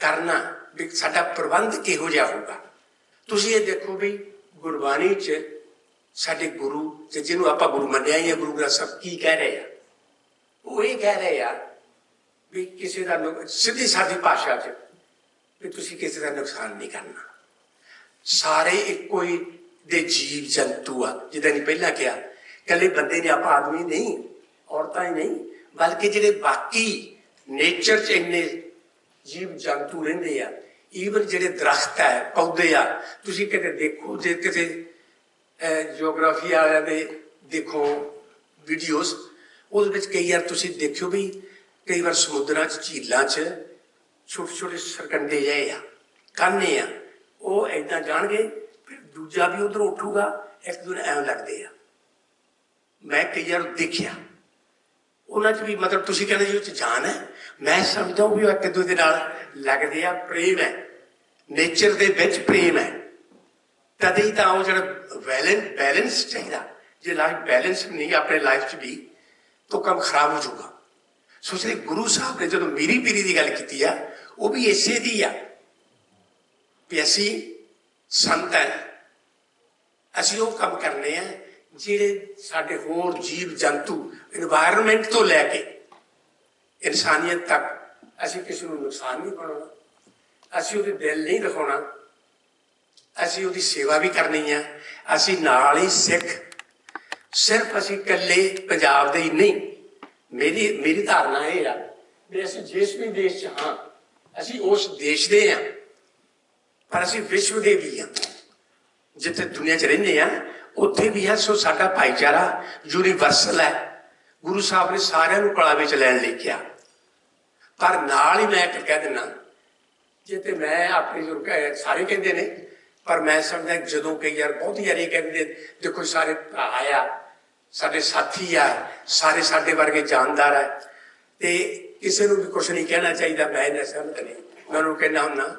Speaker 1: ਕਰਨਾ, ਵੀ ਸਾਡਾ ਪ੍ਰਬੰਧ ਕਿਹੋ ਜਿਹਾ ਹੋਊਗਾ? ਤੁਸੀਂ ਇਹ ਦੇਖੋ ਵੀ ਗੁਰਬਾਣੀ 'ਚ ਸਾਡੇ ਗੁਰੂ ਤੇ ਜਿਹਨੂੰ ਆਪਾਂ ਗੁਰੂ ਮੰਨਿਆ ਹੀ ਹੈ, ਗੁਰੂ ਗ੍ਰੰਥ ਸਾਹਿਬ ਕੀ ਕਹਿ ਰਹੇ ਆ? ਉਹ ਇਹ ਕਹਿ ਰਹੇ ਆ ਵੀ ਕਿਸੇ ਦਾ ਸਿੱਧੀ ਸਾਦੀ ਭਾਸ਼ਾ 'ਚ ਵੀ ਤੁਸੀਂ ਕਿਸੇ ਦਾ ਨੁਕਸਾਨ ਨਹੀਂ ਕਰਨਾ। ਸਾਰੇ ਇੱਕੋ ਹੀ ਦੇ ਜੀਵ ਜੰਤੂ ਆ, ਜਿੱਦਾਂ ਨੇ ਪਹਿਲਾਂ ਕਿਹਾ ਕੱਲੇ ਬੰਦੇ ਨੇ ਆਪਾਂ ਆਦਮੀ ਨਹੀਂ, ਔਰਤਾਂ ਹੀ ਨਹੀਂ, ਬਲਕਿ ਜਿਹੜੇ ਬਾਕੀ ਨੇਚਰ 'ਚ ਇੰਨੇ ਜੀਵ ਜੰਤੂ ਰਹਿੰਦੇ ਆ ਈਵਨ ਜਿਹੜੇ ਦਰਖਤ ਹੈ, ਪੌਦੇ ਆ, ਤੁਸੀਂ ਕਿਤੇ ਦੇਖੋ, ਜੇ ਕਿਤੇ ਜੀਓਗ੍ਰਾਫੀ ਵਾਲਿਆਂ ਦੇ ਦੇਖੋ ਵੀਡੀਓਜ਼ ਉਹਦੇ ਵਿੱਚ ਕਈ ਵਾਰ ਤੁਸੀਂ ਦੇਖਿਓ ਵੀ ਕਈ ਵਾਰ ਸਮੁੰਦਰਾਂ 'ਚ, ਝੀਲਾਂ 'ਚ ਛੋਟੇ ਛੋਟੇ ਸਰਕੰਡੇ ਜਿਹੇ ਆ, ਕਾਨੇ ਆ, ਉਹ ਏਦਾਂ ਜਾਣਗੇ, ਫਿਰ ਦੂਜਾ ਵੀ ਉਧਰ ਉੱਠੂਗਾ, ਇੱਕ ਦੂਜੇ ਐਂ ਲੱਗਦੇ ਆ। ਮੈਂ ਕਈ ਵਾਰ ਦੇਖਿਆ, ਉਹਨਾਂ 'ਚ ਵੀ ਮਤਲਬ ਤੁਸੀਂ ਕਹਿੰਦੇ ਜੀ ਉਹ 'ਚ ਜਾਨ ਹੈ, ਮੈਂ ਸਮਝਦਾ ਵੀ ਉਹ ਇੱਕ ਦੂਜੇ ਦੇ ਨਾਲ ਲੱਗਦੇ ਆ, ਪ੍ਰੇਮ ਹੈ ਨੇਚਰ ਦੇ ਵਿੱਚ ਪ੍ਰੇਮ ਹੈ। तदैता आऊँ जरा बैलेंस बैलेंस चाहिए जो लाइफ बैलेंस में नहीं अपने लाइफ च भी तो कम खराब हो जाऊगा। सोच रहे गुरु साहब ने जो तो मीरी पीरी की गल की है वो भी इसे दी है भी असी संत है ਅਸੀਂ ਉਹ ਕੰਮ ਕਰਨੇ ਆ ਜਿਹੜੇ ਸਾਡੇ ਹੋਰ ਜੀਵ ਜੰਤੂ এনवायरमेंट ਤੋਂ ਲੈ ਕੇ ਇਨਸਾਨੀਅਤ ਤੱਕ ਅਸੀਂ ਕਿਸੇ ਨੂੰ ਨੁਕਸਾਨ ਨਹੀਂ ਪਹੁੰਚਾਉਣਾ ਅਸੀਂ ਉਹਦੇ ਦਿਲ ਨਹੀਂ ਦਿਖਾਉਣਾ ਅਸੀਂ ਉਹਦੀ ਸੇਵਾ ਵੀ ਕਰਨੀ ਆ। ਅਸੀਂ ਨਾਲ ਹੀ ਸਿੱਖ। ਸਿਰਫ ਅਸੀਂ ਇਕੱਲੇ ਪੰਜਾਬ ਦੇ ਹੀ ਨਹੀਂ, ਮੇਰੀ ਮੇਰੀ ਧਾਰਨਾ ਇਹ ਆ ਵੀ ਅਸੀਂ ਜਿਸ ਵੀ ਦੇਸ਼ 'ਚ ਹਾਂ, ਅਸੀਂ ਉਸ ਦੇਸ਼ ਦੇ ਆ, ਪਰ ਅਸੀਂ ਵਿਸ਼ਵ ਦੇ ਵੀ ਆ। ਜਿੱਥੇ ਦੁਨੀਆ 'ਚ ਰਹਿੰਦੇ ਆ, ਉੱਥੇ ਵੀ ਹੈ ਸੋ ਸਾਡਾ ਭਾਈਚਾਰਾ ਯੂਨੀਵਰਸਲ ਹੈ। ਗੁਰੂ ਸਾਹਿਬ ਨੇ ਸਾਰਿਆਂ ਨੂੰ ਕਲਾ ਵਿੱਚ ਲੈਣ ਲਈ ਕਿਹਾ ਪਰ ਨਾਲ ਹੀ ਮੈਂ ਇੱਕ ਕਹਿ ਦਿੰਦਾ ਜੇ ਤੇ ਮੈਂ ਆਪਣੇ ਜੋ ਸਾਰੇ ਕਹਿੰਦੇ ਨੇ ਪਰ ਮੈਂ ਸਮਝਦਾ ਜਦੋਂ ਕਈ ਯਾਰ ਬਹੁਤ ਯਾਰ ਕਹਿੰਦੇ ਦੇਖੋ ਸਾਰੇ ਭਰਾ ਆ, ਸਾਡੇ ਸਾਥੀ ਆ, ਸਾਰੇ ਸਾਡੇ ਵਰਗੇ ਜਾਨਦਾਰ ਆ। ਤੇ ਕਿਸੇ ਨੂੰ ਵੀ ਕੁਝ ਨਹੀਂ ਕਹਿਣਾ ਚਾਹੀਦਾ, ਮੈਂ ਇਹਨਾਂ ਸਹਿਮਤ ਨਹੀਂ। ਮੈਂ ਉਹਨੂੰ ਕਹਿੰਦਾ ਹੁੰਨਾ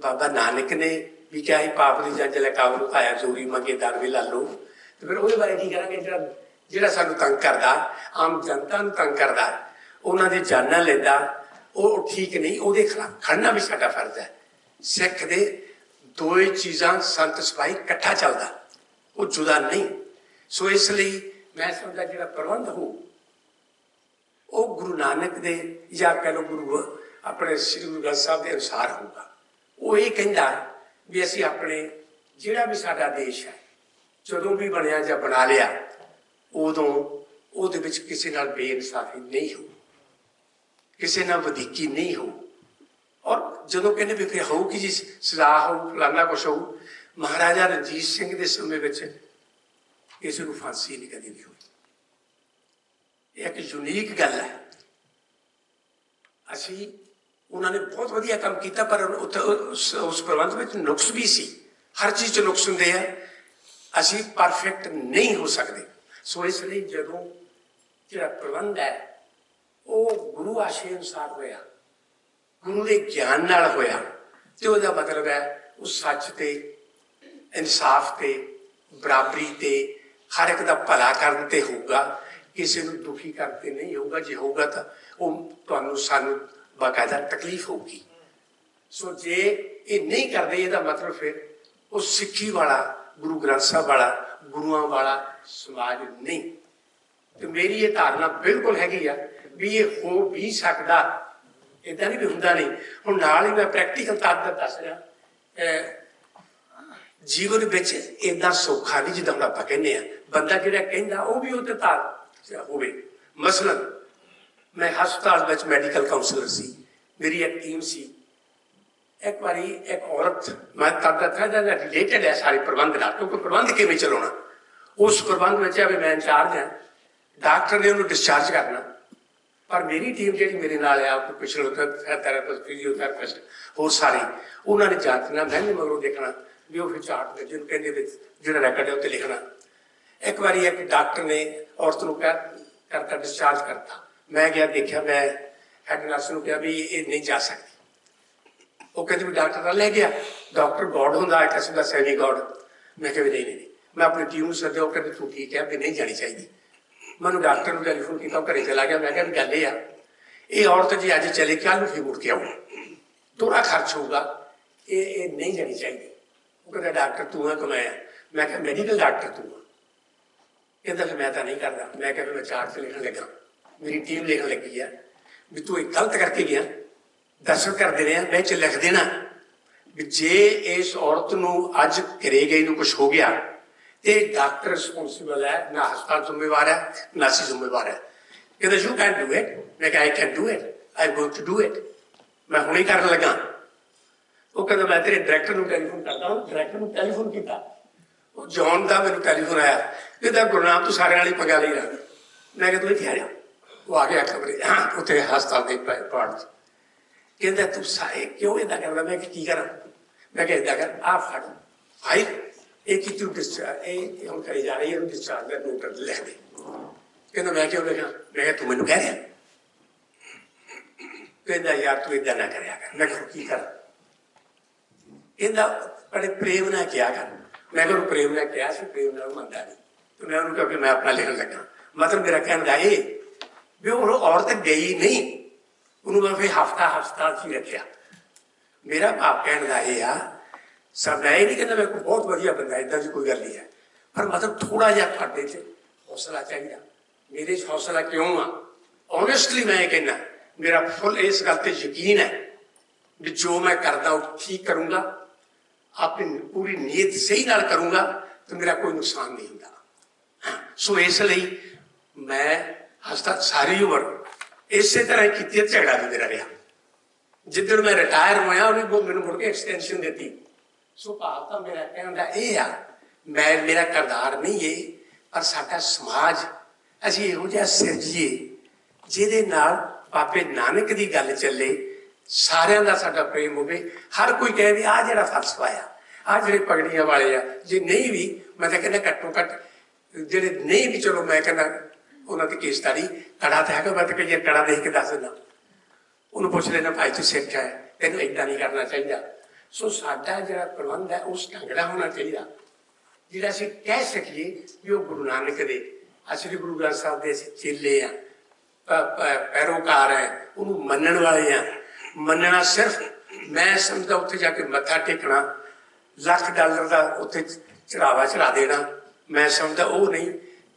Speaker 1: ਬਾਬਾ ਨਾਨਕ ਨੇ ਵੀ ਕਿਹਾ ਹੀ ਪਾਪ ਦੀ ਜੰਜ ਲੈ ਕਾਬੂ ਪਾਇਆ ਚੋਰੀ ਮੰਗੇ ਦਰ ਵੀ ਲਾ ਤੇ ਫਿਰ ਉਹਦੇ ਬਾਰੇ ਕੀ ਕਰਾਂਗੇ ਜਿਹੜਾ ਜਿਹੜਾ ਸਾਨੂੰ ਤੰਗ ਕਰਦਾ, ਆਮ ਜਨਤਾ ਨੂੰ ਤੰਗ ਕਰਦਾ, ਉਹਨਾਂ ਦੇ ਜਾਨਾਂ ਲੈਂਦਾ, ਉਹ ਠੀਕ ਨਹੀਂ, ਉਹਦੇ ਖਿਲਾਫ ਖੜਨਾ ਵੀ ਸਾਡਾ ਫਰਜ਼ ਹੈ। ਸਿੱਖ ਦੇ ਦੋਏ ਚੀਜ਼ਾਂ ਸੰਤ ਸਿਪਾਹੀ ਇਕੱਠਾ ਚੱਲਦਾ। ਉਹ ਜੁਦਾ ਨਹੀਂ। ਸੋ ਇਸ ਲਈ ਮੈਂ ਸਮਝਦਾ ਜਿਹੜਾ ਪ੍ਰਬੰਧ ਹੋ, ਉਹ ਗੁਰੂ ਨਾਨਕ ਦੇ ਜਾਂ ਕਹ ਲਓ ਗੁਰੂ ਆਪਣੇ ਸ੍ਰੀ ਗੁਰੂ ਗ੍ਰੰਥ ਸਾਹਿਬ ਦੇ ਅਨੁਸਾਰ ਹੋਊਗਾ। ਉਹ ਇਹ ਕਹਿੰਦਾ ਵੀ ਅਸੀਂ ਆਪਣੇ ਜਿਹੜਾ ਵੀ ਸਾਡਾ ਦੇਸ਼ ਹੈ, ਜਦੋਂ ਵੀ ਬਣਿਆ ਜਾਂ ਬਣਾ ਲਿਆ, ਉਦੋਂ ਉਹਦੇ ਵਿੱਚ ਕਿਸੇ ਨਾਲ ਬੇਇਨਸਾਫੀ ਨਹੀਂ ਹੋ ਕਿਸੇ ਨਾਲ ਵਧੀਕੀ ਨਹੀਂ ਹੋ ਔਰ ਜਦੋਂ ਕਹਿੰਦੇ ਵੀ ਫਿਰ ਹੋਊਗੀ ਜੀ ਸਜ਼ਾ ਹੋਊ, ਫਲਾਨਾ ਕੁਛ ਹੋਊ, ਮਹਾਰਾਜਾ ਰਣਜੀਤ ਸਿੰਘ ਦੇ ਸਮੇਂ ਵਿੱਚ ਕਿਸੇ ਨੂੰ ਫਾਂਸੀ ਨਹੀਂ ਕਦੀ ਵੀ ਹੋਈ। ਇਹ ਇੱਕ ਯੂਨੀਕ ਗੱਲ ਹੈ। ਅਸੀਂ ਉਹਨਾਂ ਨੇ ਬਹੁਤ ਵਧੀਆ ਕੰਮ ਕੀਤਾ, ਪਰ ਉੱਥੇ ਉਸ ਉਸ ਪ੍ਰਬੰਧ ਵਿੱਚ ਨੁਕਸ ਵੀ ਸੀ। ਹਰ ਚੀਜ਼ 'ਚ ਨੁਕਸ ਹੁੰਦੇ ਆ। ਅਸੀਂ ਪਰਫੈਕਟ ਨਹੀਂ ਹੋ ਸਕਦੇ। ਸੋ ਇਸ ਲਈ ਜਦੋਂ ਜਿਹੜਾ ਪ੍ਰਬੰਧ ਹੈ, ਉਹ ਗੁਰੂ ਆਸ਼ੇ ਅਨੁਸਾਰ ਹੋਇਆ। ਗੁਰੂ ਦੇ ਗਿਆਨ ਨਾਲ ਹੋਇਆ। ਤੇ ਉਹਦਾ ਮਤਲਬ ਹੈ, ਉਹ ਸੱਚ ਤੇ, ਇਨਸਾਫ ਤੇ, ਬਰਾਬਰੀ ਤੇ, ਹਰ ਇੱਕ ਦਾ ਭਲਾ ਕਰਨ ਤੇ ਹੋਊਗਾ। ਕਿਸੇ ਨੂੰ ਦੁਖੀ ਕਰਕੇ ਨਹੀਂ ਹੋਊਗਾ। ਜੇ ਹੋਊਗਾ ਤਾਂ ਉਹ ਤੁਹਾਨੂੰ ਸਾਨੂੰ ਬਾਕਾਇਦਾ ਤਕਲੀਫ ਹੋਊਗੀ। ਸੋ ਜੇ ਇਹ ਨਹੀਂ ਕਰਦੇ, ਇਹਦਾ ਮਤਲਬ ਫਿਰ ਉਹ ਸਿੱਖੀ ਵਾਲਾ, ਗੁਰੂ ਗ੍ਰੰਥ ਸਾਹਿਬ ਵਾਲਾ, ਗੁਰੂਆਂ ਵਾਲਾ ਸਮਾਜ ਨਹੀਂ। ਤੇ ਮੇਰੀ ਇਹ ਧਾਰਨਾ ਬਿਲਕੁਲ ਹੈਗੀ ਆ ਵੀ ਇਹ ਹੋ ਵੀ ਸਕਦਾ। ਇਦਾਂ ਨਹੀਂ ਵੀ ਹੁੰਦਾ ਨਹੀਂ। ਹੁਣ ਨਾਲ ਹੀ ਮੈਂ ਪ੍ਰੈਕਟੀਕਲ ਤਾਕਤ ਦੱਸ ਰਿਹਾ। ਜੀਵਨ ਵਿੱਚ ਇਦਾਂ ਸੌਖਾ ਨਹੀਂ ਜਿੱਦਾਂ ਹੁਣ ਆਪਾਂ ਕਹਿੰਦੇ ਆ ਬੰਦਾ ਜਿਹੜਾ ਕਹਿੰਦਾ ਉਹ ਵੀ ਉਹਦੇ ਤਾਰ ਹੋਵੇ। ਮਸਲਨ, ਮੈਂ ਹਸਪਤਾਲ ਵਿੱਚ ਮੈਡੀਕਲ ਕਾਉਂਸਲਰ ਸੀ। ਮੇਰੀ ਇੱਕ ਟੀਮ ਸੀ। ਇੱਕ ਵਾਰੀ ਇੱਕ ਔਰਤ, ਮੈਂ ਤਦ ਹੈ ਦਾ ਰਿਲੇਟਡ ਹੈ ਸਾਰੇ ਪ੍ਰਬੰਧ ਨਾਲ, ਕਿਉਂਕਿ ਪ੍ਰਬੰਧ ਕਿਵੇਂ ਚਲਾਉਣਾ? ਉਸ ਪ੍ਰਬੰਧ ਵਿੱਚ ਆਵੇ ਮੈਂ ਇੰਚਾਰਜ ਹਾਂ। ਡਾਕਟਰ ਨੇ ਉਹਨੂੰ ਡਿਸਚਾਰਜ ਕਰਨਾ। ਪਰ ਮੇਰੀ ਟੀਮ ਜਿਹੜੀ ਮੇਰੇ ਨਾਲ ਆ, ਉਹ ਪਿਛਲੇ ਥੈਰੇਪਿਸਟ ਫਿਜ਼ੀਓਥੈਰੇਪਿਸਟ ਹੋਰ ਸਾਰੇ, ਉਹਨਾਂ ਨੇ ਜਾਂਚਣਾ ਮੈਂ ਵੀ ਮਗਰੋਂ ਦੇਖਣਾ ਵੀ ਉਹ ਫਿਰ ਚਾਰਟ ਦੇ ਜਿਹਨੂੰ ਕਹਿੰਦੇ ਵਿੱਚ ਜਿਹੜਾ ਰੈਕਡ ਹੈ ਉੱਤੇ ਲਿਖਣਾ। ਇੱਕ ਵਾਰੀ ਇੱਕ ਡਾਕਟਰ ਨੇ ਔਰਤ ਨੂੰ ਕਹਿ ਕਰਤਾ ਡਿਸਚਾਰਜ ਕਰਤਾ। ਮੈਂ ਗਿਆ, ਦੇਖਿਆ, ਮੈਂ ਹੈਡ ਨਰਸ ਨੂੰ ਕਿਹਾ ਵੀ ਇਹ ਨਹੀਂ ਜਾ ਸਕਦੀ। ਉਹ ਕਹਿੰਦੇ ਵੀ ਡਾਕਟਰ ਨਾਲ ਲੈ ਗਿਆ। ਡਾਕਟਰ ਗੋਡ ਹੁੰਦਾ ਹੈ ਕਿਸੇ ਦਾ ਸੈਮੀ ਗੋਡ ਮੈਂ ਕਿਹਾ ਵੀ ਨਹੀਂ ਨਹੀਂ ਨਹੀਂ। ਮੈਂ ਆਪਣੀ ਟੀਮ ਨੂੰ ਸੱਦਿਆ, ਉਹ ਕਹਿੰਦੇ, ਤੂੰ ਠੀਕ ਹੈ ਵੀ ਨਹੀਂ ਜਾਣੀ ਚਾਹੀਦੀ? ਮੈਨੂੰ ਡਾਕਟਰ ਨੂੰ ਟੈਲੀਫੋਨ ਕੀਤਾ, ਉਹ ਘਰੇ ਚਲਾ ਗਿਆ। ਮੈਂ ਕਿਹਾ ਵੀ ਗੱਲ ਇਹ ਆ, ਇਹ ਔਰਤ ਜੀ ਅੱਜ ਚਲੇ ਕੱਲ ਨੂੰ ਫਿਰ ਮੁੜ ਕੇ ਆਉਣਾ ਥੋੜਾ ਖਰਚ ਹੋਊਗਾ। ਇਹ ਇਹ ਨਹੀਂ ਜਾਣੀ ਚਾਹੀਦੀ। ਉਹ ਕਹਿੰਦਾ, ਡਾਕਟਰ, ਤੂੰ ਆ ਕਮਾਇਆ ਮੈਂ ਕਿਹਾ ਮੈਡੀਕਲ ਡਾਕਟਰ ਤੂੰ ਆ। ਕਹਿੰਦਾ, ਫਿਰ ਮੈਂ ਤਾਂ ਨਹੀਂ ਕਰਦਾ। ਮੈਂ ਕਿਹਾ ਵੀ ਮੈਂ ਚਾਰਟ ਲਿਖਣ ਲੱਗਾ। ਮੇਰੀ ਟੀਮ ਲਿਖਣ ਲੱਗੀ ਆ ਵੀ ਤੂੰ ਇਹ ਗਲਤ ਕਰਕੇ ਗਿਆ। ਦਰਸ਼ਨ ਕਰਦੇ ਰਹੇ ਆ ਚ ਲਿਖ ਦੇਣਾ। ਵੀ ਜੇ ਇਸ ਔਰਤ ਨੂੰ ਅੱਜ ਘਰੇ ਗਈ ਨੂੰ ਕੁਝ ਹੋ ਗਿਆ ਇਹ ਡਾਕਟਰ ਰਿਸਪੌਂਸਿਬਲ ਹੈ, ਨਾ ਹਸਪਤਾਲ ਜ਼ਿੰਮੇਵਾਰ ਹੈ, ਨਾ ਅਸੀਂ ਜ਼ਿੰਮੇਵਾਰ ਹੈ। ਕਹਿੰਦਾ ਯੂ ਕੈਨ ਡੂ ਇਟ ਮੈਂ ਕਿਹਾ I can do it I going to do it ਮੈਂ ਹੁਣੇ ਕਰਨ ਲੱਗਾ। ਉਹ ਕਹਿੰਦਾ, ਮੈਂ ਤੇਰੇ ਡਾਇਰੈਕਟਰ ਨੂੰ ਟੈਲੀਫੋਨ ਕਰਦਾ ਹਾਂ ਡਾਇਰੈਕਟਰ ਨੂੰ ਟੈਲੀਫੋਨ ਕੀਤਾ। ਉਹ ਜੌਨ ਦਾ ਮੈਨੂੰ ਟੈਲੀਫੋਨ ਆਇਆ। ਕਹਿੰਦਾ ਗੁਰਨਾਮ ਤੂੰ ਸਾਰੇ ਵਾਲੀ ਪਗਾ ਲਈ ਰੱਖ ਮੈਂ ਕਿਹਾ, ਤੂੰ ਇੱਥੇ ਆ ਜਾ। ਉਹ ਆ ਗਿਆ ਕਮਰੇ ਉੱਥੇ ਹਸਪਤਾਲ ਦੇ ਪਾਰਟ ਕਹਿੰਦਾ, ਤੂੰ ਸਾਰੇ ਕਿਉਂ ਇਹਦਾ ਕਰਦਾ? ਮੈਂ ਕੀ ਕਰਾਂ? ਮੈਂ ਕਿਹਾ ਇਦਾਂ ਕਰ ਆ ਫੜ। ਫਾਈਲ 82 ਡਿਸਚਾਰਜ ਇਹ ਹੁਣ ਕਰੀ ਜਾ ਰਹੀ ਹੈ ਡਿਸਚਾਰਜ ਦਾ ਨੋਟ ਲਿਖ ਦੇ। ਕਹਿੰਦਾ ਮੈਂ ਕਿਉਂ ਲਿਖਾਂ? ਮੈਂ ਕਿਹਾ ਤੂੰ ਮੈਨੂੰ ਕਹਿ ਰਿਹਾ। ਕਹਿੰਦਾ, ਯਾਰ ਤੂੰ ਇਦਾਂ ਨਾ ਕਰਿਆ ਕਰ। ਮੈਂ ਕਿਹਾ, ਕੀ ਕਰ? ਇਹਦਾ ਬੜੇ ਪ੍ਰੇਮ ਨਾਲ ਕਿਹਾ ਕਰ। ਮੈਂ ਕਿਹਾ ਪ੍ਰੇਮ ਨਾਲ ਕਿਹਾ ਸੀ, ਪ੍ਰੇਮ ਨਾਲ ਮੰਨਦਾ ਨਹੀਂ। ਤੇ ਮੈਂ ਉਹਨੂੰ ਕਿਹਾ ਕਿ ਮੈਂ ਆਪਣਾ ਲਿਖਣ ਲੱਗਾ। ਮਤਲਬ ਮੇਰਾ ਕਹਿਣ ਦਾ ਇਹ ਵੀ ਉਹ ਔਰਤ ਗਈ ਨਹੀਂ, ਉਹਨੂੰ ਮੈਂ ਫੇ ਹਫਤਾ ਹਫਤਾ ਸੀ ਰੱਖਿਆ। ਮੇਰਾ ਭਾਵ ਕਹਿਣ ਦਾ ਇਹ ਆ ਸਭ ਮੈਂ ਇਹ ਨਹੀਂ ਕਹਿੰਦਾ ਮੈਂ ਕੋਈ ਬਹੁਤ ਵਧੀਆ ਬੰਦਾ ਇਦਾਂ ਦੀ ਕੋਈ ਗੱਲ ਨਹੀਂ ਹੈ। ਪਰ ਮਤਲਬ ਥੋੜਾ ਜਿਹਾ ਤੁਹਾਡੇ 'ਚ ਹੌਸਲਾ ਚਾਹੀਦਾ। ਮੇਰੇ 'ਚ ਹੌਸਲਾ ਕਿਉਂ ਆ? ਓਨੈਸਟਲੀ ਮੈਂ ਇਹ ਕਹਿੰਦਾ, ਮੇਰਾ ਫੁੱਲ ਇਸ ਗੱਲ ਤੇ ਯਕੀਨ ਹੈ ਵੀ ਜੋ ਮੈਂ ਕਰਦਾ, ਉਹ ਠੀਕ ਕਰੂੰਗਾ, ਆਪਣੀ ਪੂਰੀ ਨੀਅਤ ਸਹੀ ਨਾਲ ਕਰੂੰਗਾ ਤੇ ਮੇਰਾ ਕੋਈ ਨੁਕਸਾਨ ਨਹੀਂ ਹੁੰਦਾ। ਸੋ ਇਸ ਲਈ ਮੈਂ ਹਸਤਾ ਸਾਰੀ ਉਮਰ ਇਸੇ ਤਰ੍ਹਾਂ ਹੀ ਕੀਤੀ ਝਗੜਾ ਵੀ ਮੇਰਾ ਰਿਹਾ। ਜਿੱਦਣ ਮੈਂ ਰਿਟਾਇਰ ਹੋਇਆ, ਉਹਨੇ ਮੈਨੂੰ ਮੁੜ ਕੇ ਐਕਸਟੈਂਸ਼ਨ ਦਿੱਤੀ। ਸੋ ਭਾਵ ਤਾਂ ਮੇਰਾ ਕਹਿਣ ਦਾ ਇਹ ਆ, ਮੈਂ, ਮੇਰਾ ਕਰਦਾਰ ਨਹੀਂ ਏ, ਪਰ ਸਾਡਾ ਸਮਾਜ, ਅਸੀਂ ਇਹੋ ਜਿਹਾ ਸਿਰਜੀਏ ਜਿਹਦੇ ਨਾਲ ਬਾਬੇ ਨਾਨਕ ਦੀ ਗੱਲ ਚੱਲੇ, ਸਾਰਿਆਂ ਦਾ ਸਾਡਾ ਪ੍ਰੇਮ ਹੋਵੇ। ਹਰ ਕੋਈ ਕਹੇ ਵੀ ਆ ਜਿਹੜਾ ਫਲਸਫਾ ਆ ਆ ਜਿਹੜੇ ਪਗੜੀਆਂ ਵਾਲੇ ਆ, ਜੇ ਨਹੀਂ ਵੀ, ਮੈਂ ਤਾਂ ਕਹਿੰਦਾ ਘੱਟੋ ਘੱਟ ਜਿਹੜੇ ਨਹੀਂ ਵੀ ਚਲੋ ਮੈਂ ਕਹਿੰਦਾ ਉਹਨਾਂ ਦੀ ਕੇਸਤਾਰੀ ਕੜਾ ਤਾਂ ਹੈਗਾ, ਮੈਂ ਤਾਂ ਕਈ ਕੜਾ ਦੇਖ ਕੇ ਦੱਸ ਦਿੰਦਾ। ਉਹਨੂੰ ਪੁੱਛ ਲੈਣਾ ਭਾਈ ਤੂੰ ਸਿੱਖ ਹੈ, ਤੈਨੂੰ ਏਦਾਂ ਨਹੀਂ ਕਰਨਾ ਚਾਹੀਦਾ। ਸੋ ਸਾਡਾ ਜਿਹੜਾ ਪ੍ਰਬੰਧ ਹੈ, ਉਸ ਢੰਗ ਦਾ ਹੋਣਾ ਚਾਹੀਦਾ। ਜਿਹੜਾ ਅਸੀਂ ਕਹਿ ਸਕੀਏ ਵੀ ਉਹ ਗੁਰੂ ਨਾਨਕ ਦੇ। ਅਸਲੀ ਗੁਰੂ ਗ੍ਰੰਥ ਸਾਹਿਬ ਦੇ ਅਸੀਂ ਚੇਲੇ ਆ ਪੈਰੋਕਾਰ ਹੈ ਉਹਨੂੰ ਮੰਨਣ ਵਾਲੇ ਆ। ਮੰਨਣਾ ਸਿਰਫ ਮੈਂ ਸਮਝਦਾ ਉੱਥੇ ਜਾ ਕੇ ਮੱਥਾ ਟੇਕਣਾ, ਲੱਖ ਡਾਲਰ ਦਾ ਉੱਥੇ ਚੜਾਵਾ ਚੜਾ ਦੇਣਾ। ਮੈਂ ਸਮਝਦਾ ਉਹ ਨਹੀਂ,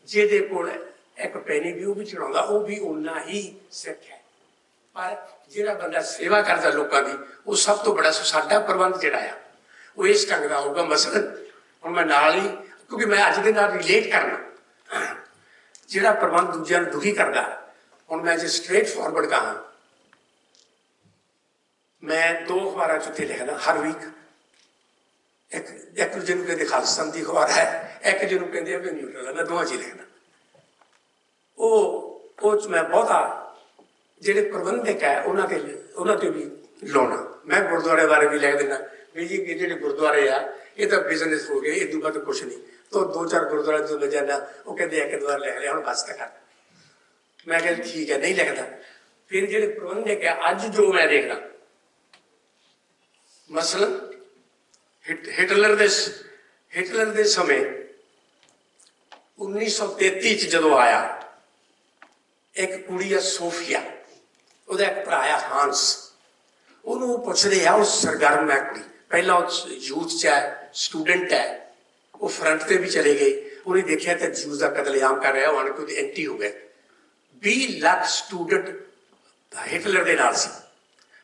Speaker 1: ਜਿਹਦੇ ਕੋਲ ਇੱਕ ਪੈਨੀ ਵੀ ਉਹ ਵੀ ਚੜਾਉਂਦਾ, ਉਹ ਵੀ ਉਨਾ ਹੀ ਸਿੱਖ ਹੈ। ਪਰ ਜਿਹੜਾ ਬੰਦਾ ਸੇਵਾ ਕਰਦਾ ਲੋਕਾਂ ਦੀ, ਉਹ ਸਭ ਤੋਂ ਬੜਾ ਸੋ, ਸਾਡਾ ਪ੍ਰਬੰਧ ਜਿਹੜਾ ਆ, ਉਹ ਇਸ ਢੰਗ ਦਾ ਹੋਊਗਾ ਮਸਲਨ ਹੁਣ ਮੈਂ ਨਾਲ ਹੀ, ਕਿਉਂਕਿ ਮੈਂ ਅੱਜ ਦੇ ਨਾਲ ਰਿਲੇਟ ਕਰਨਾ। ਜਿਹੜਾ ਪ੍ਰਬੰਧ ਦੂਜਿਆਂ ਨੂੰ ਦੁਖੀ ਕਰਦਾ, ਹੁਣ ਮੈਂ ਜੇ ਸਟ੍ਰੇਟ ਫਾਰਵਰਡ ਕਹਾਂ, ਮੈਂ ਦੋ ਅਖਬਾਰਾਂ ਚ ਉੱਤੇ ਲਿਖਦਾ, ਹਰ ਵੀਕ ਇੱਕ ਇੱਕ ਜਿਹਨੂੰ ਕਹਿੰਦੇ ਖਾਲਸਤਾਨ ਦੀ ਅਖਬਾਰ ਹੈ, ਇੱਕ ਜਿਹਨੂੰ ਕਹਿੰਦੇ ਆ ਨਿਊਟਰਲ ਮੈਂ ਦੋਵਾਂ ਚ ਲਿਖਦਾ। ਉਹ ਉਹ ਚ ਮੈਂ ਬਹੁਤਾ ਜਿਹੜੇ ਪ੍ਰਬੰਧਕ ਹੈ, ਉਹਨਾਂ ਤੇ ਉਹਨਾਂ ਤੇ ਵੀ ਲਾਉਣਾ। ਮੈਂ ਗੁਰਦੁਆਰੇ ਬਾਰੇ ਵੀ ਲਿਖ ਦਿੰਦਾ। ਵੀ ਜੀ ਇਹ ਜਿਹੜੇ ਗੁਰਦੁਆਰੇ ਆ, ਇਹ ਤਾਂ ਬਿਜ਼ਨਸ ਹੋ ਗਏ, ਇਹ ਤੋਂ ਬਾਅਦ ਕੁਝ ਨਹੀਂ। ਤੋਂ ਦੋ ਚਾਰ ਗੁਰਦੁਆਰੇ ਤੋਂ ਮੈਂ ਜਾਂਦਾ, ਉਹ ਕਹਿੰਦੇ ਇੱਕ ਦੋ ਲਿਖ ਲਿਆ, ਹੁਣ ਬਸ ਕਰ। ਮੈਂ ਕਿਹਾ ਠੀਕ ਹੈ, ਨਹੀਂ ਲਿਖਦਾ। ਫਿਰ ਜਿਹੜੇ ਪ੍ਰਬੰਧਕ ਹੈ, ਅੱਜ ਜੋ ਮੈਂ ਦੇਖਦਾ ਮਸਲਨ ਹਿਟ- ਹਿਟਲਰ ਦੇ ਹਿਟਲਰ ਦੇ ਸਮੇਂ 1933 ਚ ਜਦੋਂ ਆਇਆ, ਇੱਕ ਕੁੜੀ ਆ, ਸੋਫੀਆ। ਉਹਦਾ ਇੱਕ ਭਰਾ ਆ ਹਾਂਸ। ਉਹਨੂੰ ਪੁੱਛਦੇ ਆ ਉਹ ਸਰਗਰਮ ਹੈ ਕੁੜੀ। ਪਹਿਲਾਂ ਉਹ ਯੂਥ ਚ ਹੈ ਸਟੂਡੈਂਟ ਹੈ। ਉਹ ਫਰੰਟ ਤੇ ਵੀ ਚਲੇ ਗਏ। ਉਹਨੇ ਦੇਖਿਆ ਤਾਂ ਜੂਸ ਦਾ ਕਤਲੇਆਮ ਕਰ ਰਿਹਾ, ਉਹ ਕਿ ਉਹਦੇ ਐਂਟੀ ਹੋ ਗਏ। 20 ਲੱਖ ਸਟੂਡੈਂਟ ਹਿਟਲਰ ਦੇ ਨਾਲ ਸੀ।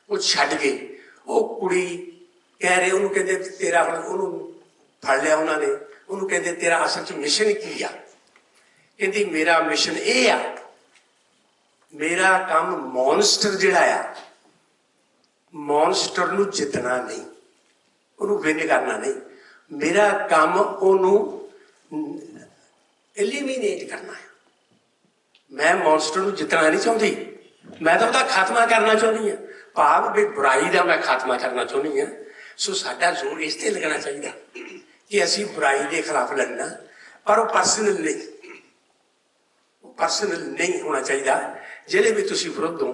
Speaker 1: ਉਹ ਛੱਡ ਗਏ। ਉਹ ਕੁੜੀ ਕਹਿ ਰਹੇ, ਉਹਨੂੰ ਕਹਿੰਦੇ, ਤੇਰਾ ਹੁਣ ਉਹਨੂੰ ਫੜ ਲਿਆ ਉਹਨਾਂ ਨੇ। ਉਹਨੂੰ ਕਹਿੰਦੇ, ਤੇਰਾ ਅਸਲ ਚ ਮਿਸ਼ਨ ਕੀ ਆ? ਕਹਿੰਦੀ, ਮੇਰਾ ਮਿਸ਼ਨ ਇਹ ਆ ਮੇਰਾ ਕੰਮ ਮੌਨਸਟਰ ਜਿਹੜਾ ਆ, ਮੌਨਸਟਰ ਨੂੰ ਜਿੱਤਣਾ ਨਹੀਂ, ਉਹਨੂੰ ਵਿਨ ਕਰਨਾ ਨਹੀਂ। ਮੇਰਾ ਕੰਮ ਉਹਨੂੰ ਐਲੀਮੀਨੇਟ ਕਰਨਾ ਹੈ ਮੈਂ ਮੌਨਸਟਰ ਨੂੰ ਜਿੱਤਣਾ ਨਹੀਂ ਚਾਹੁੰਦੀ। ਮੈਂ ਤਾਂ ਉਹਦਾ ਖਾਤਮਾ ਕਰਨਾ ਚਾਹੁੰਦੀ ਹਾਂ ਭਾਵ ਵੀ ਬੁਰਾਈ ਦਾ ਮੈਂ ਖਾਤਮਾ ਕਰਨਾ ਚਾਹੁੰਦੀ ਹਾਂ ਸੋ ਸਾਡਾ ਜ਼ੋਰ ਇਸ ਤੇ ਲੱਗਣਾ ਚਾਹੀਦਾ ਕਿ ਅਸੀਂ ਬੁਰਾਈ ਦੇ ਖਿਲਾਫ ਲੜਨਾ, ਪਰ ਉਹ ਪਰਸਨਲ ਨਹੀਂ। ਉਹ ਪਰਸਨਲ ਨਹੀਂ ਹੋਣਾ ਚਾਹੀਦਾ। ਜਿਹੜੇ ਵੀ ਤੁਸੀਂ ਵਿਰੁੱਧ ਹੋ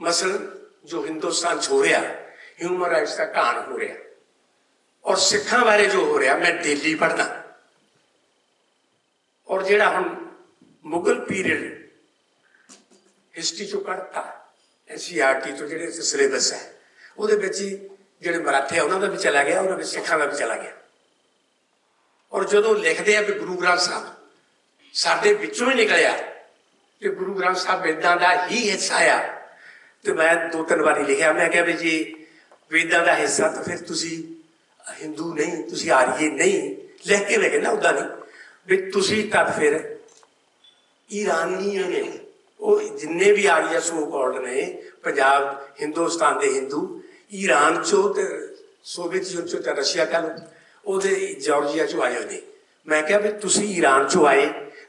Speaker 1: ਮਸਲਨ ਜੋ ਹਿੰਦੁਸਤਾਨ 'ਚ ਹੋ ਰਿਹਾ ਹਿਊਮਨ ਰਾਈਟਸ ਦਾ ਘਾਣ ਹੋ ਰਿਹਾ, ਔਰ ਸਿੱਖਾਂ ਬਾਰੇ ਜੋ ਹੋ ਰਿਹਾ, ਮੈਂ ਡੇਲੀ ਪੜ੍ਹਦਾ। ਔਰ ਜਿਹੜਾ ਹੁਣ ਮੁਗਲ ਪੀਰੀਅਡ ਹਿਸਟਰੀ ਚੋਂ ਕੱਢਤਾ ਐਨਸੀਆਰਟੀ ਤੋਂ ਜਿਹੜੇ ਸਿਲੇਬਸ ਹੈ, ਉਹਦੇ ਵਿੱਚ ਹੀ ਜਿਹੜੇ ਮਰਾਠੇ ਆ, ਉਹਨਾਂ ਦਾ ਵੀ ਚਲਾ ਗਿਆ, ਉਹਨਾਂ ਵਿੱਚ ਸਿੱਖਾਂ ਦਾ ਵੀ ਚਲਾ ਗਿਆ। ਔਰ ਜਦੋਂ ਲਿਖਦੇ ਆ ਵੀ ਗੁਰੂ ਗ੍ਰੰਥ ਸਾਹਿਬ ਸਾਡੇ ਵਿੱਚੋਂ ਹੀ ਨਿਕਲਿਆ ਕਿ ਗੁਰੂ ਗ੍ਰੰਥ ਸਾਹਿਬ ਵੇਦਾਂ ਦਾ ਹੀ ਹਿੱਸਾ ਆ। ਤੇ ਮੈਂ ਦੋ ਤਿੰਨ ਵਾਰੀ ਲਿਖਿਆ, ਮੈਂ ਕਿਹਾ ਵੀ ਜੀ ਵੇਦਾਂ ਦਾ ਹਿੱਸਾ ਤਾਂ ਫਿਰ ਤੁਸੀਂ ਹਿੰਦੂ ਨਹੀਂ, ਤੁਸੀਂ ਆਰੀਏ ਨਹੀਂ। ਲਿਖ ਕੇ ਮੈਂ ਕਹਿੰਦਾ ਉਦਾਂ ਨਹੀਂ ਵੀ ਤੁਸੀਂ ਤਾਂ ਫਿਰ ਈਰਾਨੀ ਨੇ। ਉਹ ਜਿੰਨੇ ਵੀ ਆਰੀਆ ਸੋ ਕਾਲਡ ਨੇ, ਪੰਜਾਬ, ਹਿੰਦੁਸਤਾਨ ਦੇ ਹਿੰਦੂ, ਈਰਾਨ ਚੋਂ ਤੇ ਸੋਵੀਅਤ ਯੂਨੀਅਨ ਚੋਂ ਤੇ ਰਸ਼ੀਆ ਕਹ ਲਓ, ਉਹਦੇ ਜਾਰਜੀਆ ਚੋਂ ਆਏ ਹੋਏ ਨੇ। ਮੈਂ ਕਿਹਾ ਵੀ ਤੁਸੀਂ ਈਰਾਨ ਚੋਂ ਆਏ,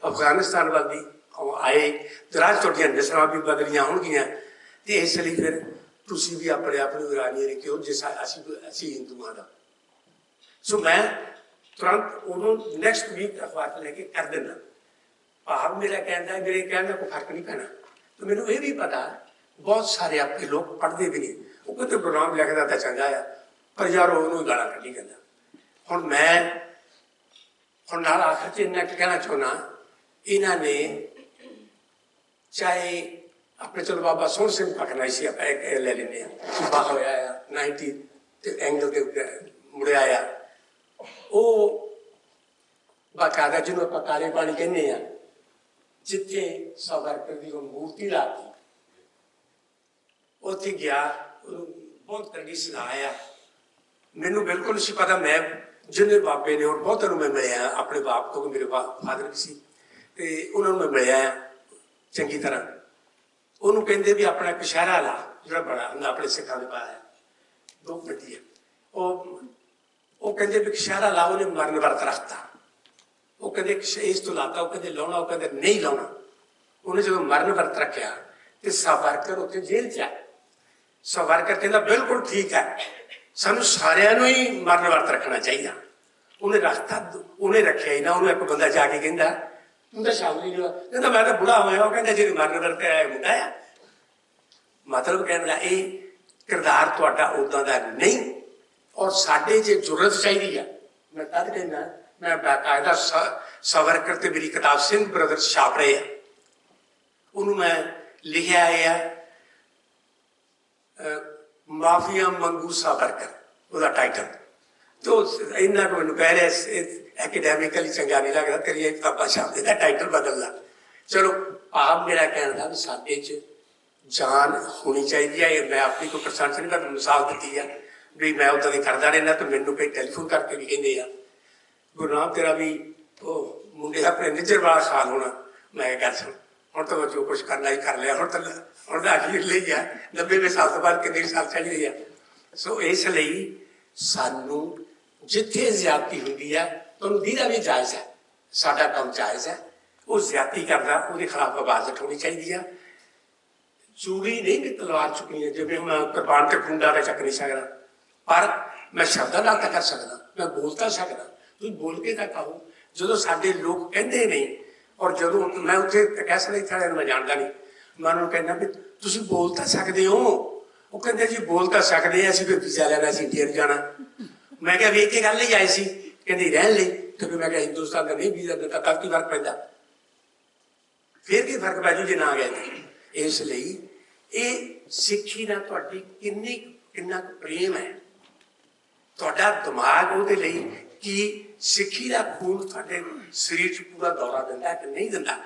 Speaker 1: ਅਫਗਾਨਿਸਤਾਨ ਵੱਲ ਦੀ। ਉਹ ਆਏ ਤੇ ਰਾਜ ਤੁਹਾਡੀਆਂ ਨਸਲਾਂ ਵੀ ਬਦਲੀਆਂ ਹੋਣਗੀਆਂ ਤੇ ਇਸ ਲਈ ਫਿਰ ਤੁਸੀਂ ਵੀ ਆਪਣੇ ਆਪ ਨੂੰ ਈਰਾਨੀ ਨੇ ਕਿਉਂ ਜਿਸ ਅਸੀਂ ਅਸੀਂ ਹਿੰਦੂਆਂ ਦਾ ਸੋ ਮੈਂ ਤੁਰੰਤ ਉਹਨੂੰ ਨੈਕਸਟ ਵੀਕ ਅਖਬਾਰ ਲੈ ਕੇ ਕਰ ਦਿੰਦਾ ਭਾਵ ਮੇਰਾ ਕਹਿੰਦਾ ਹੈ, ਮੇਰੇ ਕਹਿਣ ਦਾ ਕੋਈ ਫ਼ਰਕ ਨਹੀਂ ਪੈਣਾ ਤੇ ਮੈਨੂੰ ਇਹ ਵੀ ਪਤਾ ਬਹੁਤ ਸਾਰੇ ਆਪਣੇ ਲੋਕ ਪੜ੍ਹਦੇ ਵੀ ਨਹੀਂ ਉਹ ਕਹਿੰਦੇ ਗੁਰਨਾਮ ਲਿਖਦਾ ਤਾਂ ਚੰਗਾ ਆ ਪਰ ਯਾਰ ਉਹ ਉਹਨੂੰ ਹੀ ਗਾਲਾਂ ਕੱਢੀ ਕਹਿੰਦਾ ਹੁਣ ਮੈਂ ਹੁਣ ਨਾਲ ਆਖਰ ਚ ਇੰਨਾ ਕੁ ਕਹਿਣਾ ਚਾਹੁੰਦਾ ਇਹਨਾਂ ਨੇ ਚਾਹੇ ਆਪਣੇ ਚਲੋ ਬਾਬਾ ਸੋਹਣ ਸਿੰਘ ਪਖਨਾਈ ਸੀ, ਆਪਾਂ ਇਹ ਲੈ ਲੈਨੇ ਆ ਬਾਹ ਹੋਇਆ ਆ 90 ਤੇ ਐਂਗਲ ਦੇ ਉੱਤੇ ਮੁੜਿਆ ਆ ਉਹ ਬਾਕਾਇਦਾ ਜਿਹਨੂੰ ਆਪਾਂ ਕਾਲੇ ਪਾਣੀ ਕਹਿੰਦੇ ਆ ਜਿੱਥੇ ਸਾਵਰਕਰ ਦੀ ਉਹ ਮੂਰਤੀ ਲਾਤੀ। ਉੱਥੇ ਗਿਆ, ਉਹਨੂੰ ਬਹੁਤ ਤੰਗੀ ਸੁਣਾਇਆ ਮੈਨੂੰ ਬਿਲਕੁਲ ਨਹੀਂ ਸੀ ਪਤਾ, ਮੈਂ ਜਿਹਨੇ ਬਾਬੇ ਨੇ ਔਰ ਬਹੁਤ ਨੂੰ ਮੈਂ ਮਿਲਿਆ, ਆਪਣੇ ਬਾਪ ਤੋਂ ਮੇਰੇ ਫਾਦਰ ਵੀ ਸੀ, ਤੇ ਉਹਨਾਂ ਨੂੰ ਮੈਂ ਮਿਲਿਆ। ਚੰਗੀ ਤਰ੍ਹਾਂ। ਉਹਨੂੰ ਕਹਿੰਦੇ ਵੀ ਆਪਣਾ ਇੱਕ ਸ਼ਹਿਰਾ ਲਾ, ਜਿਹੜਾ ਬੜਾ ਹੁੰਦਾ, ਆਪਣੇ ਸਿੱਖਾਂ ਦੇ ਪਾਇਆ ਦੋ ਮਿੱਟੀ ਹੈ ਉਹ ਉਹ ਕਹਿੰਦੇ ਵੀ ਸ਼ਹਿਰਾ ਲਾ, ਉਹਨੇ ਮਰਨ ਵਰਤ ਰੱਖਤਾ। ਉਹ ਕਹਿੰਦੇ ਕਿ ਇਸ ਤੋਂ ਲਾਤਾ, ਉਹ ਕਹਿੰਦੇ ਲਾਉਣਾ, ਉਹ ਕਹਿੰਦੇ ਨਹੀਂ ਲਾਉਣਾ। ਉਹਨੇ ਜਦੋਂ ਮਰਨ ਵਰਤ ਰੱਖਿਆ, ਤੇ ਸਾਵਰਕਰ ਉੱਥੇ ਜੇਲ੍ਹ ਚ ਆ ਸਾਵਰਕਰ ਕਹਿੰਦਾ, ਬਿਲਕੁਲ ਠੀਕ ਹੈ। ਸਾਨੂੰ ਸਾਰਿਆਂ ਨੂੰ ਹੀ ਮਰਨ ਵਰਤ ਰੱਖਣਾ ਚਾਹੀਦਾ। ਉਹਨੇ ਰੱਖਤਾ ਉਹਨੇ ਰੱਖਿਆ ਹੀ ਨਾ, ਉਹਨੂੰ ਇੱਕ ਬੰਦਾ ਜਾ ਕੇ ਕਹਿੰਦਾ ਤੂੰ ਤਾਂ ਸ਼ਾਮਲੀ ਨਹੀਂ ਕਹਿੰਦਾ ਮੈਂ ਤਾਂ ਬੁੜਾ ਹੋਇਆ ਉਹ ਕਹਿੰਦਾ ਜੇ ਮਰਨ ਵਰਤ ਆਇਆ ਮੁੰਡਾ ਆ। ਮਤਲਬ ਕਹਿਣ ਦਾ ਇਹ ਕਿਰਦਾਰ ਤੁਹਾਡਾ ਉਦਾਂ ਦਾ ਨਹੀਂ। ਔਰ ਸਾਡੇ ਜੇ ਜ਼ਰੂਰਤ ਚਾਹੀਦੀ ਆ ਮੈਂ ਤਦ ਕਹਿੰਦਾ ਮੈਂ ਬਾਕਾਇਦਾ ਸਵਰ ਕਰਤੇ ਮੇਰੀ ਕਿਤਾਬ ਸਿੰਘ ਬ੍ਰਦਰ ਛਾਪ ਰਹੇ ਆ। ਉਹਨੂੰ ਮੈਂ ਲਿਖਿਆ ਹੈ ਅਹ, ਮਾਫੀਆ ਮੰਗੂ ਸਾਵਰਕਰ ਉਹਦਾ ਟਾਈਟਲ ਤੋ ਇੰਨਾ ਕੁ ਮੈਨੂੰ ਕਹਿ ਰਿਹਾ ਐਕੈਡੈਮਿਕਲੀ ਚੰਗਾ ਨਹੀਂ ਲੱਗਦਾ, ਤੇਰੀ ਇਹ ਕਿਤਾਬਾਂ ਛਾਪ ਦਾ ਟਾਈਟਲ ਬਦਲ ਲਾ ਚਲੋ, ਆਪ ਮੇਰਾ ਕਹਿਣ ਦਾ ਵੀ ਸਾਡੇ 'ਚ ਜਾਨ ਹੋਣੀ ਚਾਹੀਦੀ ਹੈ ਮੈਂ ਆਪਣੀ ਕੋਈ ਪ੍ਰਸ਼ੰਸਾ ਨਹੀਂ ਕਰਦਾ ਮਿਸਾਲ ਦਿੱਤੀ ਆ ਵੀ ਮੈਂ ਉਦਾਂ ਦੀ ਕਰਦਾ ਰਹਿੰਦਾ ਤੇ ਮੈਨੂੰ ਕਈ ਟੈਲੀਫੋਨ ਕਰਕੇ ਵੀ ਕਹਿੰਦੇ ਆ ਗੁਰਨਾਮ ਤੇਰਾ ਵੀ ਉਹ ਮੁੰਡੇ ਆਪਣੇ ਨਿੱਜਰ ਵਾਲਾ ਖਾਨ ਹੋਣਾ। ਮੈਂ ਕਿਹਾ, ਗੱਲ ਸੁਣ, ਹੁਣ ਤਾਂ ਜੋ ਕੁਝ ਕਰਨਾ ਹੀ ਕਰ ਲਿਆ, ਹੁਣ ਤਾਂ ਹੁਣ ਤਾਂ ਅਖੀਰ ਲਈ ਆ 90 ਸਾਲ ਤੋਂ ਬਾਅਦ ਕਿੰਨੇ ਕੁ ਸਾਲ ਚਾਹੀਦੇ ਆ। ਸੋ ਇਸ ਲਈ ਸਾਨੂੰ ਜਿੱਥੇ ਜ਼ਿਆਦਤੀ ਹੁੰਦੀ ਆ ਤੁਹਾਨੂੰ ਦੀਦਾ ਵੀ ਜਾਇਜ਼ ਹੈ। ਸਾਡਾ ਕੰਮ ਜਾਇਜ਼ ਹੈ। ਉਹ ਜ਼ਿਆਤੀ ਕਰਦਾ ਉਹਦੇ ਖਿਲਾਫ ਆਵਾਜ਼ ਉਠਾਉਣੀ ਚਾਹੀਦੀ ਆ। ਚੂੜੀ ਨਹੀਂ ਕਿ ਤਲਵਾਰ ਚੁੱਕਣੀ ਹੈ, ਜਿਵੇਂ ਮੈਂ ਕਿਰਪਾਨ ਤੇ ਖੁੰਡਾ ਤੇ ਚੱਕ ਨਹੀਂ ਸਕਦਾ। ਪਰ ਮੈਂ ਸ਼ਬਦਾਂ ਨਾਲ ਤਾਂ ਕਰ ਸਕਦਾ, ਮੈਂ ਬੋਲ ਤਾਂ ਸਕਦਾ। ਤੁਸੀਂ ਬੋਲ ਕੇ ਤਾਂ ਕਹੋ, ਜਦੋਂ ਸਾਡੇ ਲੋਕ ਕਹਿੰਦੇ ਨਹੀਂ ਔਰ ਜਦੋਂ ਮੈਂ ਉੱਥੇ ਕੈਸਲੇ ਥਾਣੇ ਨੂੰ ਮੈਂ ਜਾਣਦਾ ਨਹੀਂ, ਮੈਂ ਉਹਨੂੰ ਕਹਿੰਦਾ ਵੀ ਤੁਸੀਂ ਬੋਲ ਤਾਂ ਸਕਦੇ ਹੋ। ਉਹ ਕਹਿੰਦੇ ਜੀ, ਬੋਲ ਤਾਂ ਸਕਦੇ ਆ, ਅਸੀਂ ਕੋਈ ਵੀਜ਼ਾ ਲੈਣਾ ਸੀ ਇੰਡੀਆ ਨੂੰ ਜਾਣਾ। ਮੈਂ ਕਿਹਾ ਵੀ ਇਹ ਗੱਲ ਨਹੀਂ ਆਈ ਸੀ ਕਹਿੰਦੀ ਰਹਿਣ ਲਈ? ਤੇ ਫਿਰ ਮੈਂ ਕਿਹਾ ਹਿੰਦੁਸਤਾਨ ਦਾ ਨਹੀਂ ਵੀਜ਼ਾ ਦਿੱਤਾ ਤਾਂ ਕੀ ਫ਼ਰਕ ਪੈਂਦਾ? ਫਿਰ ਕੀ ਫ਼ਰਕ ਪੈ ਜੂ ਜੇ ਨਾ ਗਏ ਇਸ ਲਈ ਇਹ ਸਿੱਖੀ ਨਾਲ ਤੁਹਾਡੀ ਕਿੰਨੀ, ਕਿੰਨਾ ਪ੍ਰੇਮ ਹੈ? ਤੁਹਾਡਾ ਦਿਮਾਗ ਉਹਦੇ ਲਈ ਕਿ ਸਿੱਖੀ ਦਾ ਖੂਨ ਤੁਹਾਡੇ ਸਰੀਰ 'ਚ ਪੂਰਾ ਦੌਰਾ ਦਿੰਦਾ ਕਿ ਨਹੀਂ ਦਿੰਦਾ?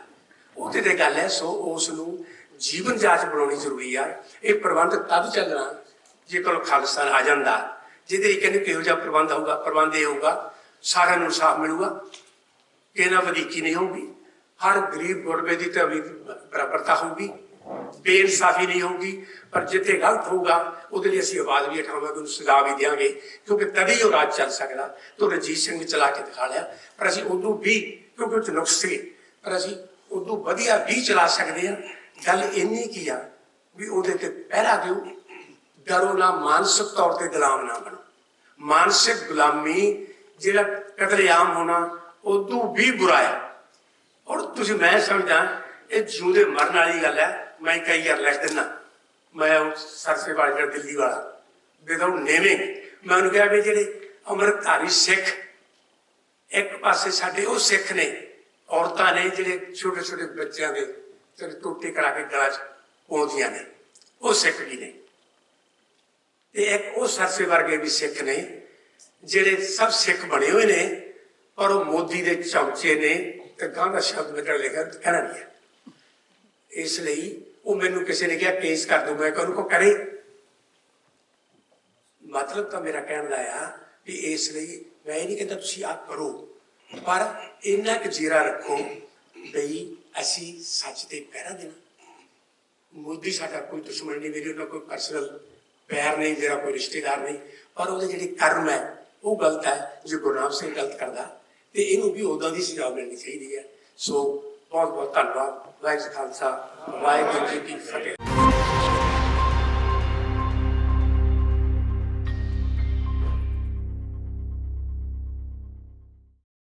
Speaker 1: ਉਹਦੇ ਤੇ ਗੱਲ ਹੈ, ਸੋ ਉਸ ਨੂੰ ਜੀਵਨ ਜਾਂਚ ਬਣਾਉਣੀ ਜ਼ਰੂਰੀ ਆ। ਇਹ ਪ੍ਰਬੰਧ ਤਦ ਚੱਲਣਾ ਜੇ ਕੋਲ ਖਾਲਿਸਤਾਨ ਆ ਜਾਂਦਾ, ਜਿਹਦੇ ਲਈ ਕਹਿੰਦੇ ਕਿਹੋ ਜਿਹਾ ਪ੍ਰਬੰਧ ਹੋਊਗਾ? ਪ੍ਰਬੰਧ ਇਹ ਹੋਊਗਾ ਸਾਰਿਆਂ ਨੂੰ ਇਨਸਾਫ ਮਿਲੂਗਾ ਕਿ ਨਾ ਵਧੀਕੀ ਨਹੀਂ ਹੋਊਗੀ ਹਰ ਗਰੀਬ ਗੁਰਬੇ ਦੀ ਤਾਂ ਵੀ ਬਰਾਬਰਤਾ ਹੋਊਗੀ ਬੇਇਨਸਾਫੀ ਨਹੀਂ ਹੋਊਗੀ ਪਰ ਜਿੱਥੇ ਗਲਤ ਹੋਊਗਾ ਉਹਦੇ ਲਈ ਅਸੀਂ ਆਵਾਜ਼ ਵੀ ਉਠਾਵਾਂਗੇ ਉਹਨੂੰ ਸਜ਼ਾ ਵੀ ਦੇਵਾਂਗੇ ਕਿਉਂਕਿ ਤਦੇ ਹੀ ਉਹ ਰਾਜ ਚੱਲ ਸਕਦਾ ਤੋਂ ਰਣਜੀਤ ਸਿੰਘ ਨੇ ਚਲਾ ਕੇ ਦਿਖਾ ਲਿਆ ਪਰ ਅਸੀਂ ਉਦੋਂ ਵੀ ਕਿਉਂਕਿ ਉਹ 'ਚ ਨੁਕਸ ਸੀ ਪਰ ਅਸੀਂ ਉਦੋਂ ਵਧੀਆ ਵੀ ਚਲਾ ਸਕਦੇ ਹਾਂ ਗੱਲ ਇੰਨੀ ਕੀ ਆ ਵੀ ਉਹਦੇ ਤੇ ਪਹਿਰਾ ਦਿਓ ਡਰੋ ਨਾ ਮਾਨਸਿਕ ਤੌਰ ਤੇ ਗੁਲਾਮ ਨਾ ਬਣੋ ਮਾਨਸਿਕ ਗੁਲਾਮੀ ਜਿਹੜਾ ਕਤਲੇਆਮ ਹੋਣਾ, ਉਦੋਂ ਵੀ ਬੁਰਾ ਹੈ। ਔਰ ਤੁਸੀਂ, ਮੈਂ ਸਮਝਦਾ, ਇਹ ਜਿਉਂਦੇ ਮਰਨ ਵਾਲੀ ਗੱਲ ਹੈ। ਮੈਂ ਕਈ ਵਾਰ ਲਿਖ ਦਿੰਦਾ। ਮੈਂ ਸਰਸੇ ਵਾਲਾ ਜਿਹੜਾ ਦਿੱਲੀ ਵਾਲਾ ਵਿਦਆਊਟ ਨੇਮਿੰਗ ਮੈਂ ਉਹਨੂੰ ਕਿਹਾ ਵੀ ਜਿਹੜੇ ਅੰਮ੍ਰਿਤਧਾਰੀ ਸਿੱਖ, ਇੱਕ ਪਾਸੇ ਸਾਡੇ ਉਹ ਸਿੱਖ ਨੇ, ਔਰਤਾਂ ਨੇ ਜਿਹੜੇ ਛੋਟੇ ਛੋਟੇ ਬੱਚਿਆਂ ਦੇ ਜਿਹੜੇ ਟੋਟੇ ਕਰਾ ਕੇ ਗਲਾ 'ਚ ਪਾਉਂਦੀਆਂ ਨੇ, ਉਹ ਸਿੱਖ ਵੀ ਨੇ। ਤੇ ਇੱਕ ਉਹ ਸਰਸੇ ਵਰਗੇ ਵੀ ਸਿੱਖ ਨੇ ਜਿਹੜੇ ਸਭ ਸਿੱਖ ਬਣੇ ਹੋਏ ਨੇ, ਔਰ ਉਹ ਮੋਦੀ ਦੇ ਚਮਚੇ ਨੇ, ਤੇ ਗਾਂ ਦਾ ਸ਼ਬਦ ਨਿਕਲ ਲਿਆ ਕਹਿਣਾ ਨਹੀਂ ਹੈ। ਇਸ ਲਈ ਉਹ ਮੈਨੂੰ ਕਿਸੇ ਨੇ ਕਿਹਾ ਕੇਸ ਕਰ ਦੂੰ। ਮੈਂ ਕਿਹਾ ਕੋ ਕਰੇ। ਮਤਲਬ ਤਾਂ ਮੇਰਾ ਕਹਿਣ ਦਾ ਆ ਵੀ ਇਸ ਲਈ ਮੈਂ ਇਹ ਨਹੀਂ ਕਹਿੰਦਾ ਤੁਸੀਂ ਆਪ ਕਰੋ, ਪਰ ਇੰਨਾ ਕੁ ਜੀਰਾ ਰੱਖੋ ਬਈ ਅਸੀਂ ਸੱਚ ਤੇ ਪਹਿਰਾ ਦੇਣਾ। ਮੋਦੀ ਸਾਡਾ ਕੋਈ ਦੁਸ਼ਮਣ ਨਹੀਂ, ਮੇਰੇ ਉਹਨਾਂ ਕੋਈ ਪਰਸਨਲ ਪਿਆਰ ਨਹੀਂ, ਮੇਰਾ ਕੋਈ ਰਿਸ਼ਤੇਦਾਰ ਨਹੀਂ, ਪਰ ਉਹਦੇ ਜਿਹੜੇ ਕਰਮ ਹੈ ਉਹ ਗਲਤ ਹੈ, ਜੇ ਗੁਰਨਾਮ ਸਿੰਘ ਗਲਤ ਕਰਦਾ, ਤੇ ਇਹਨੂੰ ਵੀ ਉਦਾਂ ਦੀ ਸਜ਼ਾ ਮਿਲਣੀ ਚਾਹੀਦੀ ਹੈ। ਸੋ ਬਹੁਤ ਬਹੁਤ ਧੰਨਵਾਦ, ਵਾਹਿਗੁਰੂ ਖਾਲਸਾ, ਵਾਹਿਗੁਰੂ ਜੀ ਕੀ ਫਤਿਹ।